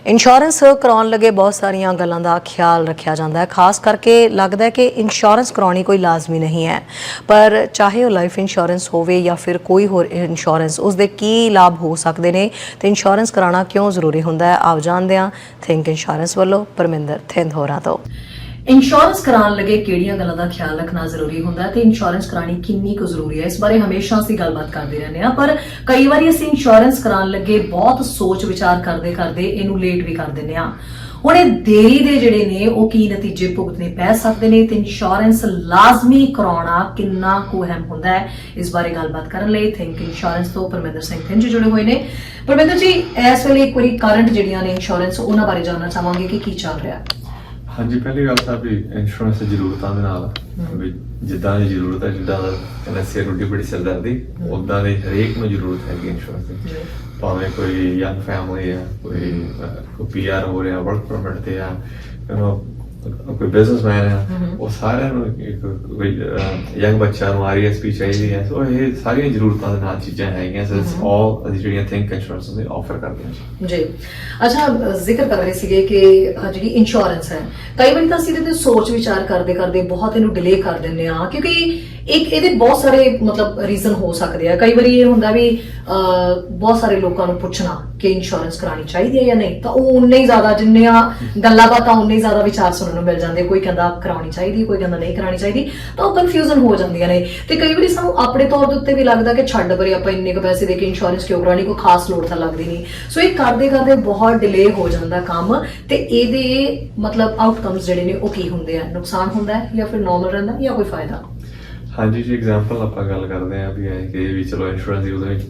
S1: ਇੰਸ਼ੋਰੈਂਸ ਕਰਾਉਣ ਲੱਗੇ ਬਹੁਤ ਸਾਰੀਆਂ ਗੱਲਾਂ ਦਾ ਖਿਆਲ ਰੱਖਿਆ ਜਾਂਦਾ ਹੈ। ਖਾਸ ਕਰਕੇ ਲੱਗਦਾ ਹੈ ਕਿ ਇੰਸ਼ੋਰੈਂਸ ਕਰਾਉਣੀ ਕੋਈ ਲਾਜ਼ਮੀ ਨਹੀਂ ਹੈ। ਪਰ ਚਾਹੇ ਉਹ ਲਾਈਫ ਇੰਸ਼ੋਰੈਂਸ ਹੋਵੇ ਜਾਂ ਫਿਰ ਕੋਈ ਹੋਰ ਇੰਸ਼ੋਰੈਂਸ ਉਸ ਦੇ ਕੀ ਲਾਭ ਹੋ ਸਕਦੇ ਨੇ? ਤੇ ਇੰਸ਼ੋਰੈਂਸ ਕਰਾਉਣਾ ਕਿਉਂ ਜ਼ਰੂਰੀ ਹੁੰਦਾ ਹੈ? ਆਪ ਜਾਣਦੇ ਹਾਂ। ਥਿੰਕ ਇੰਸ਼ੋਰੈਂਸ ਵੱਲੋਂ ਪਰਮਿੰਦਰ ਥਿੰਦ ਹੋਰਾਂ ਤੋਂ। ਇੰਸ਼ੋਰੈਂਸ ਕਰਾਉਣ ਲੱਗੇ ਕਿਹੜੀਆਂ ਗੱਲਾਂ ਦਾ ਖਿਆਲ ਰੱਖਣਾ ਜ਼ਰੂਰੀ ਹੁੰਦਾ ਹੈ ਤੇ ਇੰਸ਼ੋਰੈਂਸ ਕਰਾਣੀ ਕਿੰਨੀ ਕੁ ਜ਼ਰੂਰੀ ਹੈ? ਇਸ ਬਾਰੇ ਹਮੇਸ਼ਾ ਅਸੀਂ ਗੱਲਬਾਤ ਕਰਦੇ ਰਹਿੰਦੇ ਹਾਂ, ਪਰ ਕਈ ਵਾਰੀ ਅਸੀਂ ਇੰਸ਼ੋਰੈਂਸ ਕਰਾਉਣ ਲੱਗੇ ਬਹੁਤ ਸੋਚ ਵਿਚਾਰ ਕਰਦੇ ਕਰਦੇ ਇਹਨੂੰ ਲੇਟ ਵੀ ਕਰ ਦਿੰਦੇ ਹਾਂ। ਹੁਣ ਇਹ ਦੇਰੀ ਦੇ ਜਿਹੜੇ ਨੇ, ਉਹ ਕੀ ਨਤੀਜੇ ਭੁਗਤਣੇ ਪੈ ਸਕਦੇ ਨੇ ਤੇ ਇੰਸ਼ੋਰੈਂਸ ਲਾਜ਼ਮੀ ਕਰਾਉਣਾ ਕਿੰਨਾ ਕੁ ਅਹਿਮ ਹੁੰਦਾ ਹੈ? ਇਸ ਬਾਰੇ ਗੱਲਬਾਤ ਕਰਨ ਲਈ ਥਿੰਕ ਇੰਸ਼ੋਰੈਂਸ ਤੋਂ ਪਰਮਿੰਦਰ ਸਿੰਘ ਥਿੰਜ ਜੁੜੇ ਹੋਏ ਨੇ। ਪਰਮਿੰਦਰ ਜੀ, ਇਸ ਵੇਲੇ ਇੱਕ ਵਾਰੀ ਕਰੰਟ ਜਿਹੜੀਆਂ ਨੇ ਇੰਸ਼ੋਰੈਂਸ ਉਹਨਾਂ ਬਾਰੇ ਜਾਣਨਾ ਚਾਹਾਂਗੇ ਕਿ ਕੀ ਚੱਲ ਰਿਹਾ ਹੈ?
S2: ਹਾਂਜੀ ਪਹਿਲੀ ਗੱਲ ਤਾਂ ਵੀ ਇੰਸ਼ੋਰੈਂਸ ਦੀ ਜ਼ਰੂਰਤਾਂ ਦੇ ਨਾਲ ਵੀ ਜਿੱਦਾਂ ਦੀ ਜ਼ਰੂਰਤ ਹੈ ਜਿੱਦਾਂ ਦਾ ਕਹਿੰਦਾ ਸਿਰ ਰੋਟੀ ਬੜੀ ਸਿਰਦਰਦੀ ਉਦਾਂ ਦੀ ਹਰੇਕ ਨੂੰ ਜ਼ਰੂਰਤ ਹੈਗੀ ਇੰਸ਼ੋਰੈਂਸ ਦੀ। ਭਾਵੇਂ ਕੋਈ ਯੰਗ ਫੈਮਿਲੀ ਹੈ ਕੋਈ ਕੋਈ ਪੀਆਰ ਹੋ ਰਿਹਾ ਵਰਕ ਪਰਮਿਟ ਤੇ ਆ know, ਕੋਈ ਬਿਜ਼ਨਸਮੈਨ ਹੈ ਉਹ ਸਾਰਿਆਂ ਨੂੰ ਇੱਕ ਯੰਗ ਬੱਚਾ ਨੂੰ ਆਰਐਸਪੀ ਚਾਹੀਦੀ ਹੈ ਸੋ ਇਹ ਸਾਰੀਆਂ ਜ਼ਰੂਰਤਾਂ ਦੇ ਨਾਲ ਚੀਜ਼ਾਂ ਹੈਗੀਆਂ ਸੋ ਇਟਸ ਆਲ ਜਿਹੜੀਆਂ ਥਿੰਕ ਇੰਸ਼ੋਰੈਂਸ ਦੇ ਆਫਰ ਕਰਦੀਆਂ
S1: ਜੀ। ਅੱਛਾ ਜ਼ਿਕਰ ਕਰ ਰਹੇ ਸੀਗੇ ਕਿ ਜਿਹੜੀ ਇੰਸ਼ੋਰੈਂਸ ਹੈ ਕਈ ਵਾਰੀ ਤਾਂ ਅਸੀਂ ਇਹਦੇ ਤੇ ਸੋਚ ਵਿਚਾਰ ਕਰਦੇ ਕਰਦੇ ਬਹੁਤ ਇਹਨੂੰ ਡਿਲੇ ਕਰ ਦਿੰਦੇ ਆ ਕਿਉਂਕਿ ਇੱਕ ਇਹਦੇ ਬਹੁਤ ਸਾਰੇ ਮਤਲਬ ਰੀਜ਼ਨ ਹੋ ਸਕਦੇ ਆ। ਕਈ ਵਾਰੀ ਇਹ ਹੁੰਦਾ ਵੀ ਬਹੁਤ ਸਾਰੇ ਲੋਕਾਂ ਨੂੰ ਪੁੱਛਣਾ ਕਿ ਇੰਸ਼ੋਰੈਂਸ ਕਰਾਣੀ ਚਾਹੀਦੀ ਹੈ ਜਾਂ ਨਹੀਂ? ਤਾਂ ਉਹ ਉਨੇ ਹੀ ਜ਼ਿਆਦਾ ਜਿੰਨੀਆਂ ਗੱਲਾਂ ਬਾਤਾਂ ਉਨੇ ਹੀ ਜ਼ਿਆਦਾ ਵਿਚਾਰ ਸੁਣਨ ਨੂੰ ਮਿਲ ਜਾਂਦੇ। ਕੋਈ ਕਹਿੰਦਾ ਕਰਾਉਣੀ ਚਾਹੀਦੀ ਕੋਈ ਕਹਿੰਦਾ ਨਹੀਂ ਕਰਾਉਣੀ ਚਾਹੀਦੀ। ਤਾਂ ਉਹ ਕਨਫਿਊਜ਼ਨ ਹੋ ਜਾਂਦੀਆਂ ਨੇ। ਤੇ ਕਈ ਵਾਰੀ ਸਾਨੂੰ ਆਪਣੇ ਤੌਰ ਦੇ ਉੱਤੇ ਵੀ ਲੱਗਦਾ ਕਿ ਛੱਡ ਪਰੇ ਆਪਾਂ ਇੰਨੇ ਕੁ ਪੈਸੇ ਦੇ ਕੇ ਇੰਸ਼ੋਰੈਂਸ ਕਿਉਂ ਕਰਾਉਣੀ? ਕੋਈ ਖਾਸ ਲੋੜ ਤਾਂ ਲੱਗਦੀ ਨਹੀਂ। ਸੋ ਇਹ ਕਰਦੇ ਕਰਦੇ ਬਹੁਤ ਡਿਲੇ ਹੋ ਜਾਂਦਾ ਕੰਮ। ਤੇ ਇਹਦੇ ਮਤਲਬ ਆਊਟਕਮਸ ਜਿਹੜੇ ਨੇ ਉਹ ਕੀ ਹੁੰਦੇ ਆ? ਨੁਕਸਾਨ ਹੁੰਦਾ ਹੈ ਜਾਂ ਫਿਰ ਨਾਰਮਲ ਰਹਿੰਦਾ ਜਾਂ ਕੋਈ ਫਾਇਦਾ?
S2: ਹਾਂਜੀ ਜੀ ਐਗਜ਼ਾਮਪਲ ਆਪਾਂ ਗੱਲ ਕਰਦੇ ਆਂ ਵੀ ਇਹ ਕਿ ਵੀ ਚਲੋ ਇੰਸ਼ੋਰੈਂਸ ਦੀ ਉਹਦੇ ਵਿੱਚ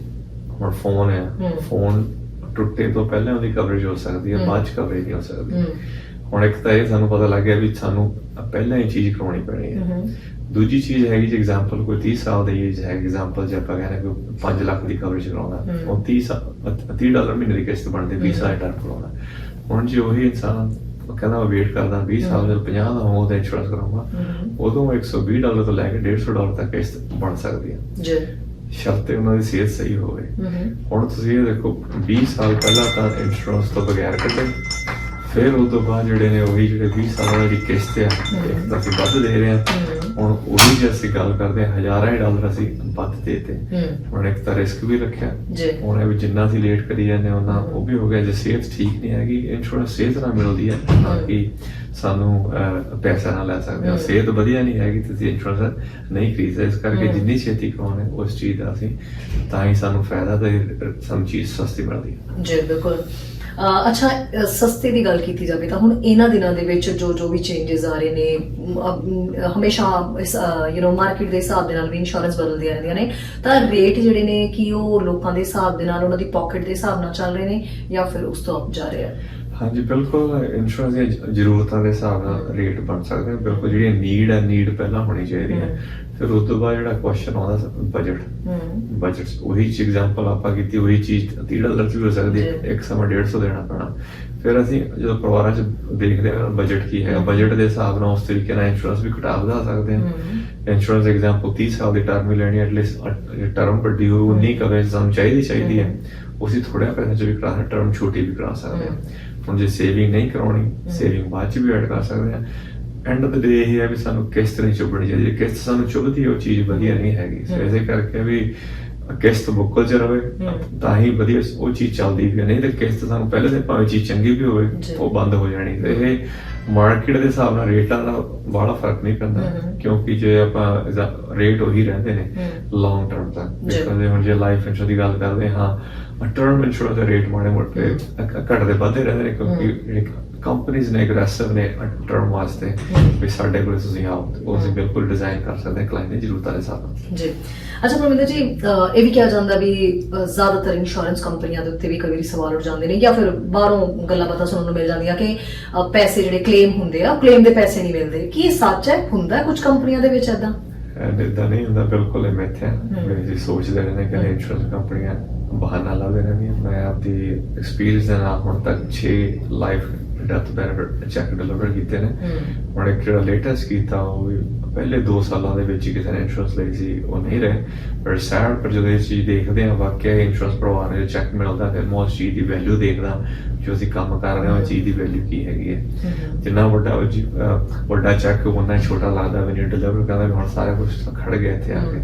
S2: ਹੁਣ ਫੋਨ ਹੈ। ਫੋਨ ਟੁੱਟੇ ਤੋਂ ਪਹਿਲਾਂ ਉਹਦੀ ਕਵਰੇਜ ਹੋ ਸਕਦੀ ਹੈ। ਬਾਅਦ ਚ ਕਵਰੇਜ ਨਹੀਂ ਹੋ ਸਕਦੀ। ਹੁਣ ਇੱਕ ਤਾਂ ਇਹ ਸਾਨੂੰ ਪਤਾ ਲੱਗ ਗਿਆ ਵੀ ਸਾਨੂੰ ਪਹਿਲਾਂ ਹੀ ਚੀਜ਼ ਕਰਾਉਣੀ ਪੈਣੀ ਹੈ। ਦੂਜੀ ਚੀਜ਼ ਹੈਗੀ ਜੀ ਐਗਜ਼ਾਮਪਲ ਕੋਈ 30 ਸਾਲ ਦੀ ਏਜ ਹੈ ਐਗਜ਼ਾਮਪਲ ਜੇ ਆਪਾਂ ਕਹਿੰਦੇ ਕੋਈ 5 ਲੱਖ ਦੀ ਕਵਰੇਜ ਕਰਾਉਣਾ
S1: ਹਮ।
S2: ਉਹ 30 ਸਾ- 30 ਡਾਲਰ ਮਹੀਨੇ ਦੀ ਕਿਸ਼ਤ ਬਣਦੀ 20 ਸਾਲ ਟਰਮ ਕਰਾਉਣਾ ਹੁਣ ਜੇ ਉਹੀ ਇਨਸਾਨ ਕਹਿੰਦਾ ਮੈਂ ਵੇਟ ਕਰਦਾ 20 ਸਾਲ ਜਦੋਂ 50 ਦਾ ਹੋਵਾਂ ਤਾਂ ਇੰਸ਼ੋਰੈਂਸ ਕਰਾਉਂਗਾ ਉਦੋਂ 120 ਡਾਲਰ ਤੋਂ ਲੈ ਕੇ 150 ਡਾਲਰ ਤੱਕ ਕਿਸ਼ਤ ਬਣ ਸਕਦੀ ਹੈ
S3: ਜੀ
S2: ਸ਼ਰਤੇ ਉਹਨਾਂ ਦੀ ਸਿਹਤ ਸਹੀ ਹੋਵੇ। ਹੁਣ ਤੁਸੀਂ ਇਹ ਦੇਖੋ 20 ਸਾਲ ਪਹਿਲਾਂ ਤਾਂ ਇੰਸ਼ੋਰੈਂਸ ਤੋਂ ਬਗੈਰ ਕੱਢੇ ਫਿਰ ਉਸ ਤੋਂ ਬਾਅਦ ਜਿਹੜੇ ਨੇ ਉਹੀ ਜਿਹੜੇ 20 ਸਾਲਾਂ ਦੀ ਕਿਸ਼ਤ ਆ ਇੱਕ ਤਾਂ ਅਸੀਂ ਵੱਧ ਦੇ ਰਹੇ
S3: ਹਮ,
S2: ਹੁਣ ਉਹੀ ਜੇ ਅਸੀਂ ਗੱਲ ਕਰਦੇ ਹਾਂ ਹਜ਼ਾਰਾਂ ਹੀ ਡਾਲਰ ਅਸੀਂ ਵੱਧ ਦੇਤੇ। ਹੁਣ ਇੱਕ ਤਾਂ ਰਿਸਕ ਵੀ ਰੱਖਿਆ। ਹੁਣ ਇਹ ਵੀ ਜਿੰਨਾ ਅਸੀਂ ਲੇਟ ਕਰੀ ਜਾਂਦੇ ਉਹਨਾਂ ਉਹ ਵੀ ਹੋ ਗਿਆ। ਜੇ ਸਿਹਤ ਠੀਕ ਨਹੀਂ ਹੈਗੀ ਇੰਸ਼ੋਰੈਂਸ ਸਿਹਤ ਨਾਲ ਮਿਲਦੀ ਹੈ ਨਾ ਕਿ ਸਾਨੂੰ ਪੈਸਾ ਨਾ ਲੈ ਸਕਦੇ ਹਾਂ। ਸਿਹਤ ਵਧੀਆ ਨਹੀਂ ਹੈਗੀ ਤੁਸੀਂ ਇੰਸ਼ੋਰੈਂਸ ਨਹੀਂ ਖਰੀਦ ਸਕਦੇ। ਇਸ ਕਰਕੇ। ਜਿੰਨੀ ਛੇਤੀ ਕਰਾਉਣੇ ਉਸ ਚੀਜ਼ ਦਾ ਅਸੀਂ ਤਾਂ ਹੀ ਸਾਨੂੰ ਫਾਇਦਾ ਤੇ ਸਾਨੂੰ ਚੀਜ਼ ਸਸਤੀ ਮਿਲਦੀ ਹੈ।
S3: ਜੀ ਬਿਲਕੁਲ। ਅੱਛਾ ਸਸਤੇ ਦੀ ਗੱਲ ਕੀਤੀ ਜਾਵੇ ਤਾਂ ਹੁਣ ਇਹਨਾਂ ਦਿਨਾਂ ਦੇ ਵਿੱਚ ਜੋ ਜੋ ਵੀ ਚੇਂਜਸ ਆ ਰਹੇ ਨੇ ਹਮੇਸ਼ਾ ਯੂ نو ਮਾਰਕੀਟ ਦੇ ਹਿਸਾਬ ਦੇ ਨਾਲ ਵੀ ਇੰਸ਼ੋਰੈਂਸ ਬਦਲਦੀਆਂ ਰਹਿੰਦੀਆਂ ਨੇ ਤਾਂ ਰੇਟ ਜਿਹੜੇ ਨੇ ਕੀ ਉਹ ਲੋਕਾਂ ਦੇ ਹਿਸਾਬ ਦੇ ਨਾਲ ਉਹਨਾਂ ਦੀ ਪਾਕਟ ਦੇ ਹਿਸਾਬ ਨਾਲ ਚੱਲ ਰਹੇ ਨੇ ਜਾਂ ਫਿਰ ਉਸ ਤੋਂ ਅਪ ਜਾ ਰਹੇ ਆ
S2: ਹਾਂਜੀ ਬਿਲਕੁਲ ਇੰਸ਼ੋਰੈਂਸ ਜ- ਜ਼ਰੂਰਤਾਂ ਦੇ ਹਿਸਾਬ ਨਾਲ ਰੇਟ ਬਣ ਸਕਦੇ ਆ ਬਿਲਕੁਲ ਜਿਹੜੀ ਨੀਡ ਹੈ ਨੀਡ ਪਹਿਲਾਂ ਹੋਣੀ ਚਾਹੀਦੀ ਹੈ। ਫਿਰ ਉਸ ਤੋਂ ਬਾਅਦ ਜਿਹੜਾ ਕੁਐਸਚਨ ਆਉਂਦਾ ਬਜਟ
S3: ਹਮ
S2: ਬਜਟ ਉਹੀ ਚ ਐਗਜ਼ਾਮਪਲ ਆਪਾਂ ਕੀਤੀ ਉਹੀ ਚੀਜ਼ 30 ਡਾਲਰ ਚ ਵੀ ਹੋ ਸਕਦੀ ਹੈ। ਇੱਕ ਸਮਾਂ 150 ਦੇਣਾ ਪੈਣਾ। ਫਿਰ ਅਸੀਂ ਜਦੋਂ ਪਰਿਵਾਰਾਂ ਚ ਦੇਖਦੇ ਹਾਂ ਬਜਟ ਕੀ ਹੈ। ਬਜਟ ਦੇ ਹਿਸਾਬ ਨਾਲ ਉਸ ਤਰੀਕੇ ਨਾਲ ਇੰਸ਼ੋਰੈਂਸ ਵੀ ਘਟਾ ਵਧਾ ਸਕਦੇ ਹਾਂ। ਇੰਸ਼ੋਰੈਂਸ ਐਗਜ਼ਾਮਪਲ 30 ਸਾਲ ਦੀ ਟਰਮ ਹੀ ਲੈਣੀ ਐਟਲੀਸਟ ਟਰਮ ਵੱਡੀ ਹੋਊ ਉਨੀ ਕਵਰੇਜ ਸਾਨੂੰ ਚਾਹੀਦੀ ਚਾਹੀਦੀ ਹੈ ਉਸੇ ਥੋੜ੍ਹਾ ਪੈਸੇ ਚ ਵੀ ਕਰਾ ਟਰਮ ਛੋਟੀ ਵੀ ਕਰਾ ਸਕਦੇ ਹਾਂ। ਹੁਣ ਜੇ ਸੇਵਿੰਗ ਨਹੀਂ ਕਰਾਉਣੀ ਸੇਵਿੰਗ ਬਾਅਦ ਚ ਵੀ ਐਡ ਕਰ ਸਕਦੇ ਹਾਂ। ਐਂਡ ਆਫ ਦ ਡੇ ਇਹ ਹੈ ਵੀ ਸਾਨੂੰ ਕਿਸ਼ਤ ਨਹੀਂ ਚੁੱਭਣੀ ਚਾਹੀਦੀ ਜੇ ਕਿਸ਼ਤ ਸਾਨੂੰ ਚੁੱਭਦੀ ਹੈ, ਉਹ ਚੀਜ਼ ਵਧੀਆ ਨਹੀਂ ਹੈਗੀ ਸੋ। ਇਸੇ ਕਰਕੇ ਵੀ ਕਿਸ਼ਤ ਬੁੱਕਲ ਚ ਰਵੇ। ਤਾਂ ਹੀ ਵਧੀਆ ਉਹ ਚੀਜ਼ ਚੱਲਦੀ ਵੀ। ਨਹੀਂ ਤੇ ਕਿਸ਼ਤ ਸਾਨੂੰ ਪਹਿਲੇ ਦਿਨ ਭਾਵੇਂ ਚੀਜ਼ ਚੰਗੀ ਵੀ ਹੋਵੇ। ਉਹ ਬੰਦ ਹੋ ਜਾਣੀ ਤੇ ਇਹ ਮਾਰਕੀਟ ਦੇ ਹਿਸਾਬ ਨਾਲ ਰੇਟਾਂ ਦਾ ਬੜਾ ਫ਼ਰਕ ਨਹੀਂ ਪੈਂਦਾ। ਕਿਉਂਕਿ ਜੇ ਆਪਾਂ ਰੇਟ ਉਹੀ ਰਹਿੰਦੇ ਨੇ। ਲੌਂਗ ਟਰਮ ਤੱਕ
S3: ਜੀ।
S2: ਬਿਕਾਜ਼ ਹੁਣ ਜੇ ਲਾਈਫ ਇੰਸ਼ੋਰੈਂਸ ਦੀ ਗੱਲ ਕਰਦੇ ਹਾਂ ਟਰਮ ਇੰਸ਼ੋਰੈਂਸ ਦੇ ਰੇਟ ਮਾੜੇ ਮੋਟੇ ਘਟਦੇ ਵੱਧਦੇ ਰਹਿੰਦੇ ਨੇ ਕਿਉਂਕਿ ਕੰਪਨੀਆਂ ਨੇ ਐਗਰੈਸਿਵ ਨੇ ਟਰਮ ਵਾਸਤੇ। ਵੀ ਸਾਡੇ ਕੋਲ ਤੁਸੀਂ ਆਓ ਉਹ ਅਸੀਂ ਬਿਲਕੁਲ ਡਿਜ਼ਾਈਨ ਕਰ ਸਕਦੇ ਕਲਾਇੰਟ ਦੀ ਜ਼ਰੂਰਤਾਂ ਦੇ ਹਿਸਾਬ
S3: ਜੀ। ਅੱਛਾ ਪਰਮਿੰਦਰ ਜੀ ਇਹ ਵੀ ਕਿਹਾ ਜਾਂਦਾ ਵੀ ਜ਼ਿਆਦਾਤਰ ਇੰਸ਼ੋਰੈਂਸ ਕੰਪਨੀਆਂ ਦੇ ਉੱਤੇ ਵੀ ਕਈ ਵਾਰੀ ਸਵਾਲ ਉੱਠ ਜਾਂਦੇ ਨੇ ਜਾਂ ਫਿਰ ਬਾਹਰੋਂ ਗੱਲਾਂ ਬਾਤਾਂ ਸੁਣਨ ਨੂੰ ਮਿਲ ਜਾਂਦੀਆਂ ਕਿ ਪੈਸੇ ਜਿਹੜੇ ਕਲੇਮ ਹੁੰਦੇ ਆ ਕਲੇਮ ਦੇ ਪੈਸੇ ਨਹੀਂ ਮਿਲਦੇ। ਕੀ ਸੱਚ ਹੈ? ਹੁੰਦਾ ਕੁਝ ਕੰਪਨੀਆਂ ਦੇ ਵਿੱਚ ਐਦਾਂ
S2: ਇਦਾਂ ਨਹੀਂ ਹੁੰਦਾ ਬਿਲਕੁਲ ਇਹ ਮਿੱਥ ਹੈ। ਵੀ ਅਸੀਂ ਸੋਚਦੇ ਰਹਿੰਦੇ ਕਿ। ਇੰਸ਼ੋਰੈਂਸ ਕੰਪਨੀਆਂ ਬਹਾਨਾ ਲਾਉਂਦੇ ਰਹਿੰਦੀਆਂ। ਮੈਂ ਆਪਦੀ ਐਕਸਪੀਰੀਅੰਸ ਦੇ ਨਾਲ ਹੁਣ ਤੱਕ 6 life death benefit check deliver ਕੀਤੇ ਨੇ। ਹੁਣ ਇੱਕ ਜਿਹੜਾ ਲੇਟੈਸਟ ਕੀਤਾ ਉਹ ਵੀ ਪਹਿਲੇ 2 ਸਾਲਾਂ ਦੇ ਵਿੱਚ ਕਿਸੇ ਨੇ ਇੰਸ਼ੋਰੈਂਸ ਲਈ ਸੀ ਉਹ ਨਹੀਂ ਰਹੇ। ਪਰ ਸੈਡ ਪਰ ਜਦੋਂ ਇਹ ਚੀਜ਼ ਦੇਖਦੇ ਆ ਵਾਕਿਆ ਇੰਸ਼ੋਰੈਂਸ ਪਰਿਵਾਰ ਨੇ ਚੈੱਕ ਮਿਲਦਾ ਫਿਰ ਮੈਂ ਉਸ ਚੀਜ਼ ਦੀ ਵੈਲਿਊ ਦੇਖਦਾ ਜੋ ਅਸੀਂ ਕੰਮ ਕਰ ਰਹੇ ਹਾਂ ਉਹ ਚੀਜ਼ ਦੀ ਵੈਲਿਊ ਕੀ ਹੈਗੀ ਹੈ। ਜਿੰਨਾ ਵੱਡਾ ਉਹ ਜੀ- ਅਹ ਵੱਡਾ ਚੈੱਕ ਉਹਨਾਂ ਛੋਟਾ ਲੱਗਦਾ ਵੀ ਨਹੀਂ ਡਿਲੀਵਰ ਕਰਦਾ ਵੀ ਹੁਣ ਸਾਰਾ ਕੁਝ ਖੜ ਗਿਆ ਇੱਥੇ ਆ ਕੇ।